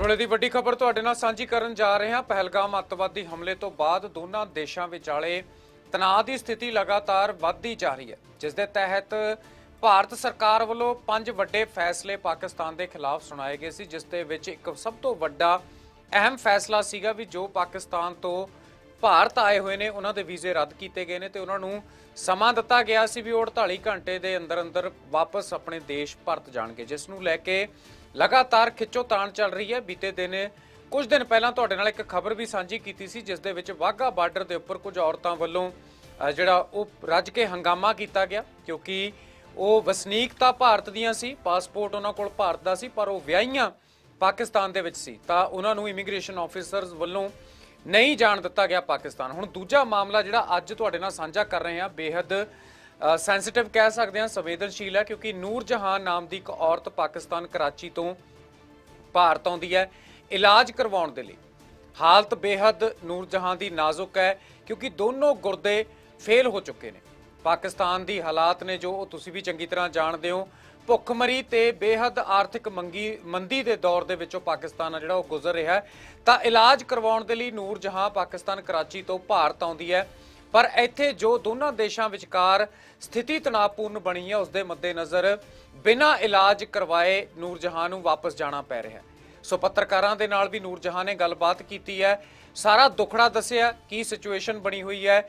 ਵੇਲੇ ਦੀ ਵੱਡੀ ਖਬਰ ਤੁਹਾਡੇ ਨਾਲ ਸਾਂਝੀ ਕਰਨ ਜਾ ਰਹੇ ਹਾਂ। ਪਹਿਲਗਾਮ ਅੱਤਵਾਦੀ ਹਮਲੇ ਤੋਂ ਬਾਅਦ ਦੋਨਾਂ ਦੇਸ਼ਾਂ ਵਿਚਾਲੇ ਤਣਾਅ ਦੀ ਸਥਿਤੀ ਲਗਾਤਾਰ ਵੱਧਦੀ ਜਾ ਰਹੀ ਹੈ, ਜਿਸ ਦੇ ਤਹਿਤ ਭਾਰਤ ਸਰਕਾਰ ਵੱਲੋਂ ਪੰਜ ਵੱਡੇ ਫੈਸਲੇ ਪਾਕਿਸਤਾਨ ਦੇ ਖਿਲਾਫ ਸੁਣਾਏ ਗਏ ਸੀ, ਜਿਸ ਦੇ ਵਿੱਚ ਇੱਕ ਸਭ ਤੋਂ ਵੱਡਾ ਅਹਿਮ ਫੈਸਲਾ ਸੀਗਾ ਵੀ ਜੋ ਪਾਕਿਸਤਾਨ ਤੋਂ ਭਾਰਤ ਆਏ ਹੋਏ ਨੇ, ਉਹਨਾਂ ਦੇ ਵੀਜ਼ੇ ਰੱਦ ਕੀਤੇ ਗਏ ਨੇ ਤੇ ਉਹਨਾਂ ਨੂੰ ਸਮਾਂ ਦਿੱਤਾ ਗਿਆ ਸੀ ਵੀ ਉਹ 48 ਘੰਟੇ ਦੇ ਅੰਦਰ ਅੰਦਰ ਵਾਪਸ ਆਪਣੇ ਦੇਸ਼ ਪਰਤ ਜਾਣਗੇ, ਜਿਸ ਨੂੰ ਲੈ ਕੇ ਲਗਾਤਾਰ ਖਿੱਚੋਤਾਣ ਚੱਲ ਰਹੀ ਹੈ। ਬੀਤੇ ਦਿਨ ਕੁਝ ਦਿਨ ਪਹਿਲਾਂ ਤੁਹਾਡੇ ਨਾਲ ਇੱਕ ਖਬਰ ਵੀ ਸਾਂਝੀ ਕੀਤੀ ਸੀ, ਜਿਸ ਦੇ ਵਿੱਚ ਵਾਹਗਾ ਬਾਰਡਰ ਦੇ ਉੱਪਰ ਕੁਝ ਔਰਤਾਂ ਵੱਲੋਂ ਜਿਹੜਾ ਉਹ ਰੱਜ ਕੇ ਹੰਗਾਮਾ ਕੀਤਾ ਗਿਆ, ਕਿਉਂਕਿ ਉਹ ਵਸਨੀਕ ਤਾਂ ਭਾਰਤ ਦੀਆਂ ਸੀ, ਪਾਸਪੋਰਟ ਉਹਨਾਂ ਕੋਲ ਭਾਰਤ ਦਾ ਸੀ, ਪਰ ਉਹ ਵਿਆਹੀਆਂ ਪਾਕਿਸਤਾਨ ਦੇ ਵਿੱਚ ਸੀ। ਤਾਂ ਉਹਨਾਂ ਨੂੰ ਇਮੀਗ੍ਰੇਸ਼ਨ ਆਫੀਸਰਸ ਵੱਲੋਂ ਨਹੀਂ ਜਾਣ ਦਿੱਤਾ ਗਿਆ ਪਾਕਿਸਤਾਨ। ਹੁਣ ਦੂਜਾ ਮਾਮਲਾ ਜਿਹੜਾ ਅੱਜ ਤੁਹਾਡੇ ਨਾਲ ਸਾਂਝਾ ਕਰ ਰਹੇ ਹਾਂ ਬੇहद ਸੈਂਸਿਟਿਵ ਕਹਿ ਸਕਦੇ ਹਾਂ, ਸੰਵੇਦਨਸ਼ੀਲ ਹੈ ਕਿਉਂਕਿ ਨੂਰ ਜਹਾਨ ਨਾਮ ਦੀ ਇੱਕ ਔਰਤ ਪਾਕਿਸਤਾਨ ਕਰਾਚੀ ਤੋਂ ਭਾਰਤ ਆਉਂਦੀ ਹੈ। ਇਲਾਜ ਕਰਵਾਉਣ ਦੇ ਲਈ। ਹਾਲਤ ਬੇਹੱਦ ਨੂਰ ਜਹਾਨ ਦੀ ਨਾਜ਼ੁਕ ਹੈ, ਕਿਉਂਕਿ ਦੋਨੋਂ ਗੁਰਦੇ ਫੇਲ ਹੋ ਚੁੱਕੇ ਨੇ। ਪਾਕਿਸਤਾਨ ਦੀ ਹਾਲਾਤ ਨੇ ਜੋ ਤੁਸੀਂ ਵੀ ਚੰਗੀ ਤਰ੍ਹਾਂ ਜਾਣਦੇ ਹੋ, ਭੁੱਖਮਰੀ ਤੇ ਬੇਹੱਦ ਆਰਥਿਕ ਮੰਗੀ, ਮੰਦੀ ਦੇ ਦੌਰ ਦੇ ਵਿੱਚੋਂ ਪਾਕਿਸਤਾਨ ਆ ਜਿਹੜਾ ਉਹ ਗੁਜ਼ਰ ਰਿਹਾ ਤਾਂ ਇਲਾਜ ਕਰਵਾਉਣ ਦੇ ਲਈ ਨੂਰ ਜਹਾਂ ਪਾਕਿਸਤਾਨ ਕਰਾਚੀ ਤੋਂ ਭਾਰਤ ਆਉਂਦੀ ਹੈ। ਪਰ ਇੱਥੇ ਜੋ ਦੋਨਾਂ ਦੇਸ਼ਾਂ ਵਿਚਕਾਰ ਸਥਿਤੀ ਤਣਾਅਪੂਰਨ ਬਣੀ ਹੈ ਉਸ ਦੇ ਮੱਦੇਨਜ਼ਰ ਬਿਨਾਂ ਇਲਾਜ ਕਰਵਾਏ ਨੂਰਜਹਾਂ ਨੂੰ ਵਾਪਸ ਜਾਣਾ ਪੈ ਰਿਹਾ ਹੈ। ਸੋ ਪੱਤਰਕਾਰਾਂ ਦੇ ਨਾਲ ਵੀ ਨੂਰਜਹਾਂ ਨੇ ਗੱਲਬਾਤ ਕੀਤੀ ਹੈ। ਸਾਰਾ ਦੁਖੜਾ ਦੱਸਿਆ ਕੀ ਸਿਚੁਏਸ਼ਨ ਬਣੀ ਹੋਈ ਹੈ,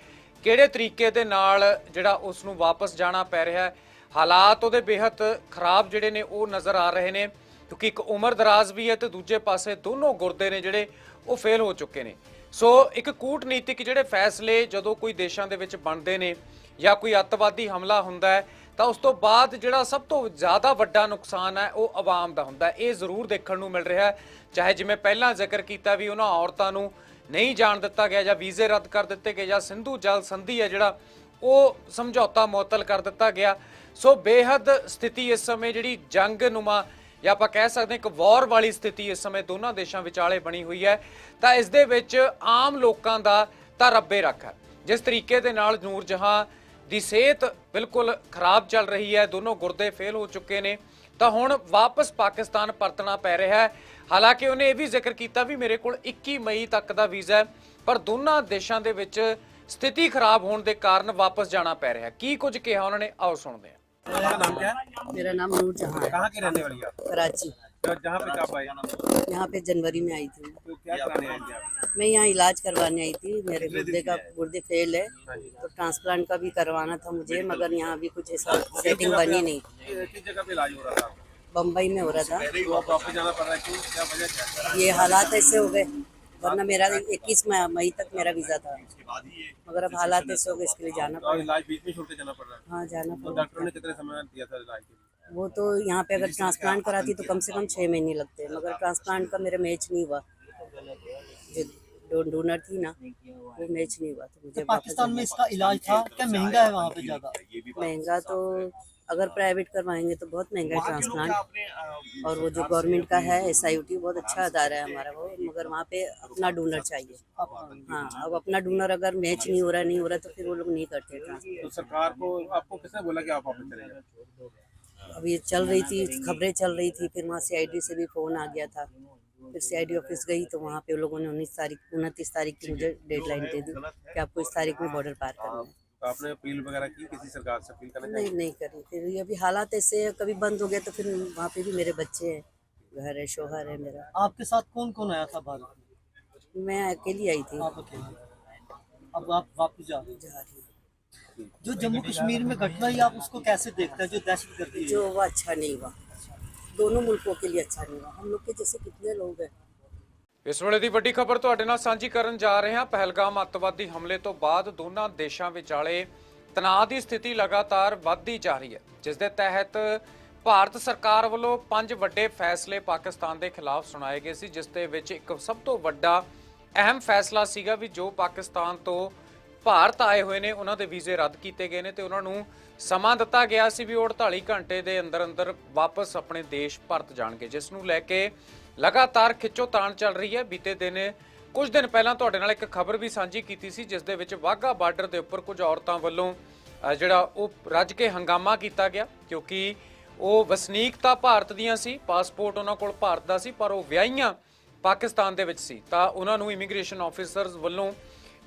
ਕਿਹੜੇ ਤਰੀਕੇ ਦੇ ਨਾਲ ਜਿਹੜਾ ਉਸ ਨੂੰ ਵਾਪਸ ਜਾਣਾ ਪੈ ਰਿਹਾ ਹੈ। ਹਾਲਾਤ ਉਹਦੇ ਬੇਹੱਦ ਖਰਾਬ ਜਿਹੜੇ ਨੇ, ਉਹ ਨਜ਼ਰ ਆ ਰਹੇ ਨੇ। ਕਿਉਂਕਿ ਇੱਕ ਉਮਰ ਦਰਾਜ਼ ਵੀ ਹੈ ਤੇ ਦੂਜੇ ਪਾਸੇ ਦੋਨੋਂ ਗੁਰਦੇ ਨੇ ਜਿਹੜੇ, ਉਹ ਫੇਲ ਹੋ ਚੁੱਕੇ ਨੇ। ਸੋ ਇੱਕ ਕੂਟਨੀਤਿਕ ਜਿਹੜੇ ਫੈਸਲੇ ਜਦੋਂ ਕੋਈ ਦੇਸ਼ਾਂ ਦੇ ਵਿੱਚ ਬਣਦੇ ਨੇ ਜਾਂ ਕੋਈ ਅੱਤਵਾਦੀ ਹਮਲਾ ਹੁੰਦਾ ਹੈ, ਤਾਂ ਉਸ ਤੋਂ ਬਾਅਦ ਜਿਹੜਾ ਸਭ ਤੋਂ ਜ਼ਿਆਦਾ ਵੱਡਾ ਨੁਕਸਾਨ ਹੈ, ਉਹ ਆਵਾਮ ਦਾ ਹੁੰਦਾ ਇਹ ਜ਼ਰੂਰ ਦੇਖਣ ਨੂੰ ਮਿਲ ਰਿਹਾ ਹੈ। ਚਾਹੇ ਜਿਵੇਂ ਪਹਿਲਾਂ ਜ਼ਿਕਰ ਕੀਤਾ ਵੀ ਉਹਨਾਂ ਔਰਤਾਂ ਨੂੰ ਨਹੀਂ ਜਾਣ ਦਿੱਤਾ ਗਿਆ ਜਾਂ ਵੀਜ਼ੇ ਰੱਦ ਕਰ ਦਿੱਤੇ ਗਏ ਜਾਂ ਸਿੰਧੂ ਜਲ ਸੰਧੀ ਹੈ ਜਿਹੜਾ, ਉਹ ਸਮਝੌਤਾ ਮੁਅੱਤਲ ਕਰ ਦਿੱਤਾ ਗਿਆ। ਸੋ ਬੇਹੱਦ ਸਥਿਤੀ ਇਸ ਸਮੇਂ ਜਿਹੜੀ ਜੰਗ ਨੁਮਾ ਜਾਂ ਆਪਾਂ ਕਹਿ ਸਕਦੇ ਹਾਂ ਇੱਕ ਵਾਰ ਵਾਲੀ ਸਥਿਤੀ ਇਸ ਸਮੇਂ ਦੋਨਾਂ ਦੇਸ਼ਾਂ ਵਿਚਾਲੇ ਬਣੀ ਹੋਈ ਹੈ, ਤਾਂ ਇਸ ਦੇ ਵਿੱਚ ਆਮ ਲੋਕਾਂ ਦਾ ਤਾਂ ਰੱਬੇ ਰੱਖ ਹੈ। ਜਿਸ ਤਰੀਕੇ ਦੇ ਨਾਲ ਨੂਰ ਜਹਾਂ ਦੀ ਸਿਹਤ ਬਿਲਕੁਲ ਖਰਾਬ ਚੱਲ ਰਹੀ ਹੈ, ਦੋਨੋਂ ਗੁਰਦੇ ਫੇਲ ਹੋ ਚੁੱਕੇ ਨੇ, ਤਾਂ ਹੁਣ ਵਾਪਸ ਪਾਕਿਸਤਾਨ ਪਰਤਣਾ ਪੈ ਰਿਹਾ ਹੈ। ਹਾਲਾਂਕਿ ਉਹਨੇ ਇਹ ਵੀ ਜ਼ਿਕਰ ਕੀਤਾ ਵੀ ਮੇਰੇ ਕੋਲ 21 ਮਈ ਤੱਕ ਦਾ ਵੀਜ਼ਾ ਹੈ, ਪਰ ਦੋਨਾਂ ਦੇਸ਼ਾਂ ਦੇ ਵਿੱਚ ਸਥਿਤੀ ਖਰਾਬ ਹੋਣ ਦੇ ਕਾਰਨ ਵਾਪਸ ਜਾਣਾ ਪੈ ਰਿਹਾ ਕੀ ਕੁਝ ਕਿਹਾ ਉਹਨਾਂ ਨੇ? ਆਓ ਸੁਣਦੇ ਹਾਂ। आपका नाम क्या? है मेरा नाम नूर जहाँ है। कहाँ की रहने वाली है आप? कराची। तो जहाँ पे आए यहाँ पे जनवरी में आई थी। तो क्या कराने आई थी आप? मैं यहाँ इलाज करवाने आई थी। मेरे गुर्दे का गुर्दे फेल है। तो ट्रांसप्लांट का भी करवाना था मुझे मगर यहाँ अभी कुछ ऐसा सेटिंग बनी नहीं। ये किस जगह पे इलाज हो रहा था? बम्बई में हो रहा था। तो है है ये हालात ऐसे हो गए। वरना मेरा इक्कीस मई तक मेरा वीज़ा था। मगर अब हालात ऐसे हो गए इसके लिए जाना पड़ा। इलाज बीच में छोड़ के जाना पड़ रहा है। हाँ जाना तो पड़ा। डॉक्टर ने कितने समय दिया था इलाज के लिए? वो तो यहाँ पे अगर ट्रांसप्लांट कराती तो कम से कम छः महीने लगते मगर ट्रांसप्लांट का मेरा मैच नहीं हुआ। जो डोनर थी ना वो मैच नहीं हुआ। तो मुझे वापस पाकिस्तान में इसका इलाज था? क्या महँगा है वहाँ पे ज़्यादा? महँगा तो अगर प्राइवेट करवाएँगे तो बहुत महँगा है ट्रांसप्लांट और वो जो गवर्नमेंट का है एस बहुत अच्छा अदारा है हमारा वो मगर वहाँ पे अपना डोनर चाहिए। हाँ। अब अपना डोनर अगर मैच नहीं हो रहा नहीं हो रहा तो फिर वो लोग नहीं करते ट्रांसप्लांट। तो सरकार को आपको किसने बोला कि आप अब ये चल रही थी खबरें चल रही थी फिर वहाँ सी से भी फ़ोन आ गया था। फिर सी ऑफ़िस गई तो वहाँ पे लोगों ने उन्नीस तारीख उनतीस तारीख की मुझे डेडलाइन दे दी कि आपको इस तारीख में बॉर्डर पार करना है। तो आपने अपील वगैरह की किसी सरकार से अपील करना नहीं नहीं करी फिर ये अभी हालात ऐसे है कभी बंद हो गया तो फिर वहाँ पे भी मेरे बच्चे हैं घर है शोहर है मेरा। आपके साथ कौन कौन आया था भारत मैं अकेली आई थी। आप अकेले? अब आप वापस जा रहे जा रही हैं। जो जम्मू कश्मीर में घटना हुई आप उसको कैसे देखते हैं जो दहशत गर्दी है जो वो अच्छा नहीं हुआ। दोनों मुल्कों के लिए अच्छा नहीं हुआ। हम लोग के जैसे कितने लोग हैं ਇਸ ਵੇਲੇ ਦੀ ਵੱਡੀ ਖਬਰ ਤੁਹਾਡੇ ਨਾਲ ਸਾਂਝੀ ਕਰਨ ਜਾ ਰਹੇ ਹਾਂ। ਪਹਿਲਗਾਮ ਅੱਤਵਾਦੀ ਹਮਲੇ ਤੋਂ ਬਾਅਦ ਦੋਨਾਂ ਦੇਸ਼ਾਂ ਵਿਚਾਲੇ ਤਣਾਅ ਦੀ ਸਥਿਤੀ ਲਗਾਤਾਰ ਵੱਧਦੀ ਜਾ ਰਹੀ ਹੈ, ਜਿਸ ਦੇ ਤਹਿਤ ਭਾਰਤ ਸਰਕਾਰ ਵੱਲੋਂ ਪੰਜ ਵੱਡੇ ਫੈਸਲੇ ਪਾਕਿਸਤਾਨ ਦੇ ਖਿਲਾਫ ਸੁਣਾਏ ਗਏ ਸੀ, ਜਿਸ ਦੇ ਵਿੱਚ ਇੱਕ ਸਭ ਤੋਂ ਵੱਡਾ ਅਹਿਮ ਫੈਸਲਾ ਸੀਗਾ ਵੀ ਜੋ ਪਾਕਿਸਤਾਨ ਤੋਂ ਭਾਰਤ ਆਏ ਹੋਏ ਨੇ, ਉਹਨਾਂ ਦੇ ਵੀਜ਼ੇ ਰੱਦ ਕੀਤੇ ਗਏ ਨੇ ਤੇ ਉਹਨਾਂ ਨੂੰ ਸਮਾਂ ਦਿੱਤਾ ਗਿਆ ਸੀ ਵੀ ਉਹ 48 ਘੰਟੇ ਦੇ ਅੰਦਰ ਅੰਦਰ ਵਾਪਸ ਆਪਣੇ ਦੇਸ਼ ਪਰਤ ਜਾਣਗੇ, ਜਿਸ ਨੂੰ ਲੈ ਕੇ ਲਗਾਤਾਰ ਖਿੱਚੋ ਤਾਣ ਚੱਲ ਰਹੀ ਹੈ। ਬੀਤੇ ਦਿਨ ਕੁਝ ਦਿਨ ਪਹਿਲਾਂ ਤੁਹਾਡੇ ਨਾਲ ਇੱਕ ਖਬਰ ਵੀ ਸਾਂਝੀ ਕੀਤੀ ਸੀ, ਜਿਸ ਦੇ ਵਿੱਚ ਵਾਹਗਾ ਬਾਰਡਰ ਦੇ ਉੱਪਰ ਕੁਝ ਔਰਤਾਂ ਵੱਲੋਂ ਜਿਹੜਾ ਉਹ ਰੱਜ ਕੇ ਹੰਗਾਮਾ ਕੀਤਾ ਗਿਆ, ਕਿਉਂਕਿ ਉਹ ਵਸਨੀਕ ਤਾਂ ਭਾਰਤ ਦੀਆਂ ਸੀ, ਪਾਸਪੋਰਟ ਉਹਨਾਂ ਕੋਲ ਭਾਰਤ ਦਾ ਸੀ, ਪਰ ਉਹ ਵਿਆਹੀਆਂ ਪਾਕਿਸਤਾਨ ਦੇ ਵਿੱਚ ਸੀ। ਤਾਂ ਉਹਨਾਂ ਨੂੰ ਇਮੀਗ੍ਰੇਸ਼ਨ ਆਫੀਸਰਸ ਵੱਲੋਂ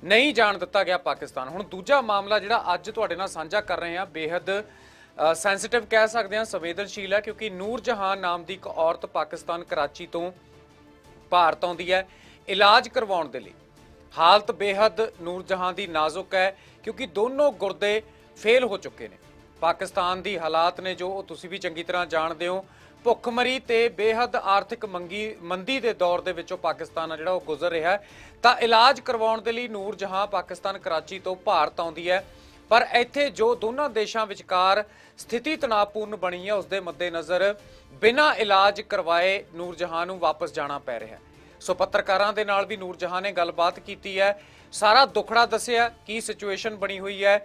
ਨਹੀਂ ਜਾਣ ਦਿੱਤਾ ਗਿਆ ਪਾਕਿਸਤਾਨ। ਹੁਣ ਦੂਜਾ ਮਾਮਲਾ ਜਿਹੜਾ ਅੱਜ ਤੁਹਾਡੇ ਨਾਲ ਸਾਂਝਾ ਕਰ ਰਹੇ ਹਾਂ ਬੇहद ਸੈਂਸਿਟਿਵ ਕਹਿ ਸਕਦੇ ਹਾਂ, ਸੰਵੇਦਨਸ਼ੀਲ ਹੈ ਕਿਉਂਕਿ ਨੂਰ ਜਹਾਨ ਨਾਮ ਦੀ ਇੱਕ ਔਰਤ ਪਾਕਿਸਤਾਨ ਕਰਾਚੀ ਤੋਂ ਭਾਰਤ ਆਉਂਦੀ ਹੈ। ਇਲਾਜ ਕਰਵਾਉਣ ਦੇ ਲਈ। ਹਾਲਤ ਬੇਹੱਦ ਨੂਰ ਨੂਰਜਹਾਂ ਦੀ ਨਾਜ਼ੁਕ ਹੈ, ਕਿਉਂਕਿ ਦੋਨੋਂ ਗੁਰਦੇ ਫੇਲ ਹੋ ਚੁੱਕੇ ਨੇ। ਪਾਕਿਸਤਾਨ ਦੀ ਹਾਲਾਤ ਨੇ ਜੋ, ਉਹ ਤੁਸੀਂ ਵੀ ਚੰਗੀ ਤਰ੍ਹਾਂ ਜਾਣਦੇ ਹੋ। ਭੁੱਖਮਰੀ ਤੇ ਬੇਹੱਦ ਆਰਥਿਕ ਮੰਗੀ, ਮੰਦੀ ਦੇ ਦੌਰ ਦੇ ਵਿੱਚੋਂ ਪਾਕਿਸਤਾਨ ਆ ਜਿਹੜਾ ਉਹ ਗੁਜ਼ਰ ਰਿਹਾ ਤਾਂ ਇਲਾਜ ਕਰਵਾਉਣ ਦੇ ਲਈ ਨੂਰ ਜਹਾਂ ਪਾਕਿਸਤਾਨ ਕਰਾਚੀ ਤੋਂ ਭਾਰਤ ਆਉਂਦੀ ਹੈ। ਪਰ ਇੱਥੇ ਜੋ ਦੋਨਾਂ ਦੇਸ਼ਾਂ ਵਿਚਕਾਰ ਸਥਿਤੀ ਤਣਾਅਪੂਰਨ ਬਣੀ ਹੈ ਉਸ ਦੇ ਮੱਦੇਨਜ਼ਰ ਬਿਨਾਂ ਇਲਾਜ ਕਰਵਾਏ ਨੂਰਜਹਾਂ ਨੂੰ ਵਾਪਸ ਜਾਣਾ ਪੈ ਰਿਹਾ ਹੈ। ਸੋ ਪੱਤਰਕਾਰਾਂ ਦੇ ਨਾਲ ਵੀ ਨੂਰਜਹਾਂ ਨੇ ਗੱਲਬਾਤ ਕੀਤੀ ਹੈ। ਸਾਰਾ ਦੁਖੜਾ ਦੱਸਿਆ ਕੀ ਸਿਚੁਏਸ਼ਨ ਬਣੀ ਹੋਈ ਹੈ,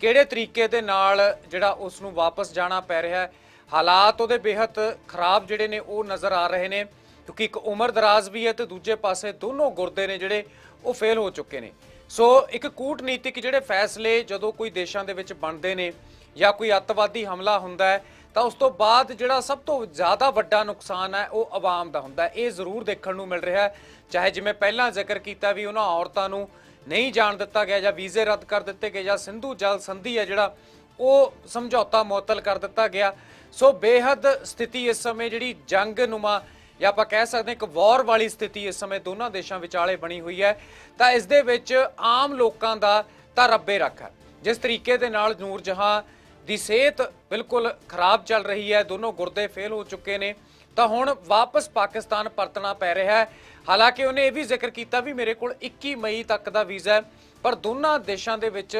ਕਿਹੜੇ ਤਰੀਕੇ ਦੇ ਨਾਲ ਜਿਹੜਾ ਉਸ ਨੂੰ ਵਾਪਸ ਜਾਣਾ ਪੈ ਰਿਹਾ ਹੈ। ਹਾਲਾਤ ਉਹਦੇ ਬੇਹੱਦ ਖਰਾਬ ਜਿਹੜੇ ਨੇ, ਉਹ ਨਜ਼ਰ ਆ ਰਹੇ ਨੇ, ਕਿਉਂਕਿ ਇੱਕ ਉਮਰ ਦਰਾਜ਼ ਵੀ ਹੈ ਤੇ ਦੂਜੇ ਪਾਸੇ ਦੋਨੋਂ ਗੁਰਦੇ ਨੇ ਜਿਹੜੇ, ਉਹ ਫੇਲ ਹੋ ਚੁੱਕੇ ਨੇ। ਸੋ ਇੱਕ ਕੂਟਨੀਤਿਕ ਜਿਹੜੇ ਫੈਸਲੇ ਜਦੋਂ ਕੋਈ ਦੇਸ਼ਾਂ ਦੇ ਵਿੱਚ ਬਣਦੇ ਨੇ ਜਾਂ ਕੋਈ ਅੱਤਵਾਦੀ ਹਮਲਾ ਹੁੰਦਾ ਹੈ, ਤਾਂ ਉਸ ਤੋਂ ਬਾਅਦ ਜਿਹੜਾ ਸਭ ਤੋਂ ਜ਼ਿਆਦਾ ਵੱਡਾ ਨੁਕਸਾਨ ਹੈ, ਉਹ ਆਵਾਮ ਦਾ ਹੁੰਦਾ ਇਹ ਜ਼ਰੂਰ ਦੇਖਣ ਨੂੰ ਮਿਲ ਰਿਹਾ ਹੈ। ਚਾਹੇ ਜਿਵੇਂ ਪਹਿਲਾਂ ਜ਼ਿਕਰ ਕੀਤਾ ਵੀ ਉਹਨਾਂ ਔਰਤਾਂ ਨੂੰ ਨਹੀਂ ਜਾਣ ਦਿੱਤਾ ਗਿਆ ਜਾਂ ਵੀਜ਼ੇ ਰੱਦ ਕਰ ਦਿੱਤੇ ਗਏ ਜਾਂ ਸਿੰਧੂ ਜਲ ਸੰਧੀ ਹੈ ਜਿਹੜਾ, ਉਹ ਸਮਝੌਤਾ ਮੁਅੱਤਲ ਕਰ ਦਿੱਤਾ ਗਿਆ। ਸੋ ਬੇਹੱਦ ਸਥਿਤੀ ਇਸ ਸਮੇਂ ਜਿਹੜੀ ਜੰਗ ਨੁਮਾ ਜਾਂ ਆਪਾਂ ਕਹਿ ਸਕਦੇ ਹਾਂ ਇੱਕ ਵਾਰ ਵਾਲੀ ਸਥਿਤੀ ਇਸ ਸਮੇਂ ਦੋਨਾਂ ਦੇਸ਼ਾਂ ਵਿਚਾਲੇ ਬਣੀ ਹੋਈ ਹੈ, ਤਾਂ ਇਸ ਦੇ ਵਿੱਚ ਆਮ ਲੋਕਾਂ ਦਾ ਤਾਂ ਰੱਬੇ ਰੱਖ ਹੈ। ਜਿਸ ਤਰੀਕੇ ਦੇ ਨਾਲ ਨੂਰ ਜਹਾਂ ਦੀ ਸਿਹਤ ਬਿਲਕੁਲ ਖਰਾਬ ਚੱਲ ਰਹੀ ਹੈ, ਦੋਨੋਂ ਗੁਰਦੇ ਫੇਲ ਹੋ ਚੁੱਕੇ ਨੇ, ਤਾਂ ਹੁਣ ਵਾਪਸ ਪਾਕਿਸਤਾਨ ਪਰਤਣਾ ਪੈ ਰਿਹਾ ਹੈ। ਹਾਲਾਂਕਿ ਉਹਨੇ ਇਹ ਵੀ ਜ਼ਿਕਰ ਕੀਤਾ ਵੀ ਮੇਰੇ ਕੋਲ 21 ਮਈ ਤੱਕ ਦਾ ਵੀਜ਼ਾ ਹੈ, ਪਰ ਦੋਨਾਂ ਦੇਸ਼ਾਂ ਦੇ ਵਿੱਚ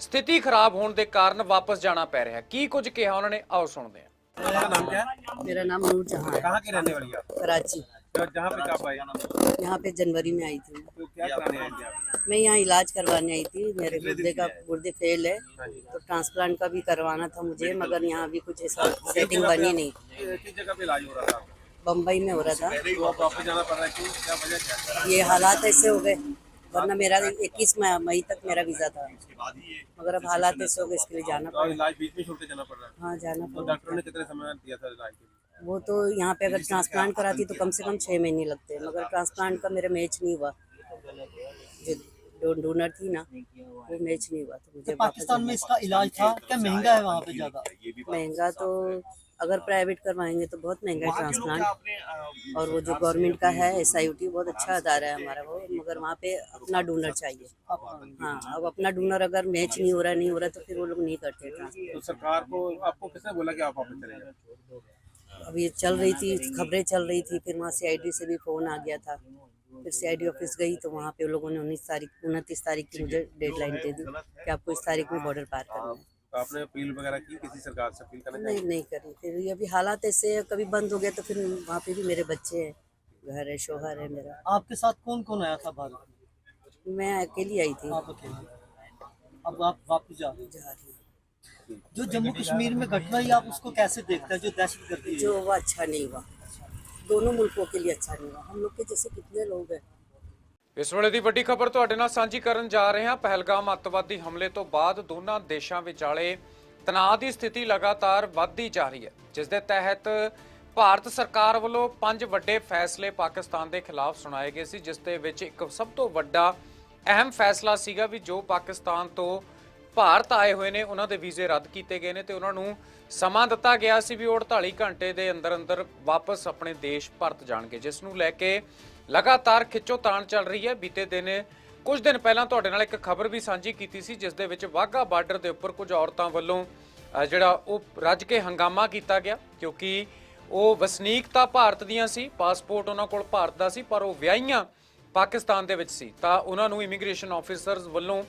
ਸਥਿਤੀ ਖਰਾਬ ਹੋਣ ਦੇ ਕਾਰਨ ਵਾਪਸ ਜਾਣਾ ਪੈ ਰਿਹਾ ਕੀ ਕੁਝ ਕਿਹਾ ਉਹਨਾਂ ਨੇ? ਆਓ ਸੁਣਦੇ ਹਾਂ। आपका नाम क्या है? मेरा नाम नूर जहाँ है। कहाँ की रहने वाली है आप? कराची। तो जहाँ पे आप आए यहाँ पे जनवरी में आई थी। तो क्या कराने आई थी आप? मैं यहाँ इलाज करवाने आई थी। मेरे गुर्दे का गुर्दे फेल है। तो ट्रांसप्लांट का भी करवाना था मुझे मगर यहाँ अभी कुछ ऐसा सेटिंग बनी नहीं। किस जगह पे इलाज हो रहा था? बम्बई में हो रहा था। तो है है ये हालात ऐसे हो गए। वरना मेरा 21 मई तक मेरा वीज़ा था। मगर अब हालात ऐसे हो गए इसके लिए जाना तो पड़ा। इलाज बीच में छोड़ के जाना पड़ रहा है। हाँ जाना तो पड़ा। डॉक्टर ने कितने समय दिया था इलाज के लिए? वो तो यहाँ पे अगर ट्रांसप्लांट कराती तो कम से कम छः महीने लगते हैं मगर ट्रांसप्लांट का मेरा मैच नहीं हुआ। जो डोनर थी ना वो मैच नहीं हुआ तो मुझे तो पाकिस्तान में इसका इलाज था? क्या महँगा है वहाँ पे ज़्यादा? महँगा तो अगर प्राइवेट करवाएँगे तो बहुत महँगा है ट्रांसप्लांट और वो जो गवर्नमेंट का है एस आई टी बहुत अच्छा अदारा है हमारा वो मगर वहाँ पे अपना डोनर चाहिए। हाँ अब अपना डोनर अगर मैच नहीं हो रहा नहीं हो रहा तो फिर वो लोग नहीं करते ट्रांसप्लांट तो सरकार को आपको किसने बोला कि आप वापस चले जाओ अब ये चल रही थी खबरें चल रही थी फिर वहाँ सी से भी फ़ोन आ गया था। फिर सी ऑफ़िस गई तो वहाँ पे लोगों ने उन्नीस तारीख उनतीस तारीख की मुझे डेडलाइन दे दी कि आपको इस तारीख में बॉर्डर पार करना है। तो आपने अपील वगैरह की किसी सरकार से अपील करना नहीं नहीं करी। फिर ये अभी हालात ऐसे है कभी बंद हो गया तो फिर वहाँ पे भी मेरे बच्चे हैं घर है शोहर है मेरा। आपके साथ कौन कौन आया था भारत में मैं अकेली आई थी। आप अकेले? अब आप वापस जा रहे जा रही हैं। जो जम्मू कश्मीर में घटना ही आप उसको कैसे देखते हैं जो दहशत गर्दी है जो हुआ अच्छा नहीं हुआ। दोनों मुल्कों के लिए अच्छा नहीं हुआ। हम लोग के जैसे कितने लोग हैं ਇਸ ਵੇਲੇ ਦੀ ਵੱਡੀ ਖਬਰ ਤੁਹਾਡੇ ਨਾਲ ਸਾਂਝੀ ਕਰਨ ਜਾ ਰਹੇ ਹਾਂ। ਪਹਿਲਗਾਮ ਅੱਤਵਾਦੀ ਹਮਲੇ ਤੋਂ ਬਾਅਦ ਦੋਨਾਂ ਦੇਸ਼ਾਂ ਵਿਚਾਲੇ ਤਣਾਅ ਦੀ ਸਥਿਤੀ ਲਗਾਤਾਰ ਵੱਧਦੀ ਜਾ ਰਹੀ ਹੈ, ਜਿਸ ਦੇ ਤਹਿਤ ਭਾਰਤ ਸਰਕਾਰ ਵੱਲੋਂ ਪੰਜ ਵੱਡੇ ਫੈਸਲੇ ਪਾਕਿਸਤਾਨ ਦੇ ਖਿਲਾਫ ਸੁਣਾਏ ਗਏ ਸੀ, ਜਿਸ ਦੇ ਵਿੱਚ ਇੱਕ ਸਭ ਤੋਂ ਵੱਡਾ ਅਹਿਮ ਫੈਸਲਾ ਸੀਗਾ ਵੀ ਜੋ ਪਾਕਿਸਤਾਨ ਤੋਂ ਭਾਰਤ ਆਏ ਹੋਏ ਨੇ, ਉਹਨਾਂ ਦੇ ਵੀਜ਼ੇ ਰੱਦ ਕੀਤੇ ਗਏ ਨੇ ਤੇ ਉਹਨਾਂ ਨੂੰ ਸਮਾਂ ਦਿੱਤਾ ਗਿਆ ਸੀ ਵੀ ਉਹ 48 ਘੰਟੇ ਦੇ ਅੰਦਰ ਅੰਦਰ ਵਾਪਸ ਆਪਣੇ ਦੇਸ਼ ਪਰਤ ਜਾਣਗੇ, ਜਿਸ ਨੂੰ ਲੈ ਕੇ ਲਗਾਤਾਰ ਖਿੱਚੋ ਤਾਣ ਚੱਲ ਰਹੀ ਹੈ। ਬੀਤੇ ਦਿਨ, ਕੁਝ ਦਿਨ ਪਹਿਲਾਂ ਤੁਹਾਡੇ ਨਾਲ ਇੱਕ ਖਬਰ ਵੀ ਸਾਂਝੀ ਕੀਤੀ ਸੀ, ਜਿਸ ਦੇ ਵਿੱਚ ਵਾਹਗਾ ਬਾਰਡਰ ਦੇ ਉੱਪਰ ਕੁਝ ਔਰਤਾਂ ਵੱਲੋਂ ਜਿਹੜਾ ਉਹ ਰੱਜ ਕੇ ਹੰਗਾਮਾ ਕੀਤਾ ਗਿਆ, ਕਿਉਂਕਿ ਉਹ ਵਸਨੀਕ ਤਾਂ ਭਾਰਤ ਦੀਆਂ ਸੀ, ਪਾਸਪੋਰਟ ਉਹਨਾਂ ਕੋਲ ਭਾਰਤ ਦਾ ਸੀ, ਪਰ ਉਹ ਵਿਆਹੀਆਂ ਪਾਕਿਸਤਾਨ ਦੇ ਵਿੱਚ ਸੀ। ਤਾਂ ਉਹਨਾਂ ਨੂੰ ਇਮੀਗ੍ਰੇਸ਼ਨ ਆਫੀਸਰਸ ਵੱਲੋਂ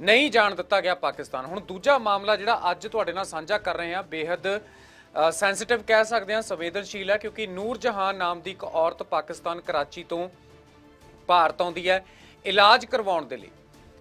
ਨਹੀਂ ਜਾਣ ਦਿੱਤਾ ਗਿਆ ਪਾਕਿਸਤਾਨ। ਹੁਣ ਦੂਜਾ ਮਾਮਲਾ ਜਿਹੜਾ ਅੱਜ ਤੁਹਾਡੇ ਨਾਲ ਸਾਂਝਾ ਕਰ ਰਹੇ ਹਾਂ ਬੇहद ਸੈਂਸਿਟਿਵ ਕਹਿ ਸਕਦੇ ਹਾਂ, ਸੰਵੇਦਨਸ਼ੀਲ ਹੈ ਕਿਉਂਕਿ ਨੂਰ ਜਹਾਨ ਨਾਮ ਦੀ ਇੱਕ ਔਰਤ ਪਾਕਿਸਤਾਨ ਕਰਾਚੀ ਤੋਂ ਭਾਰਤ ਆਉਂਦੀ ਹੈ। ਇਲਾਜ ਕਰਵਾਉਣ ਦੇ ਲਈ।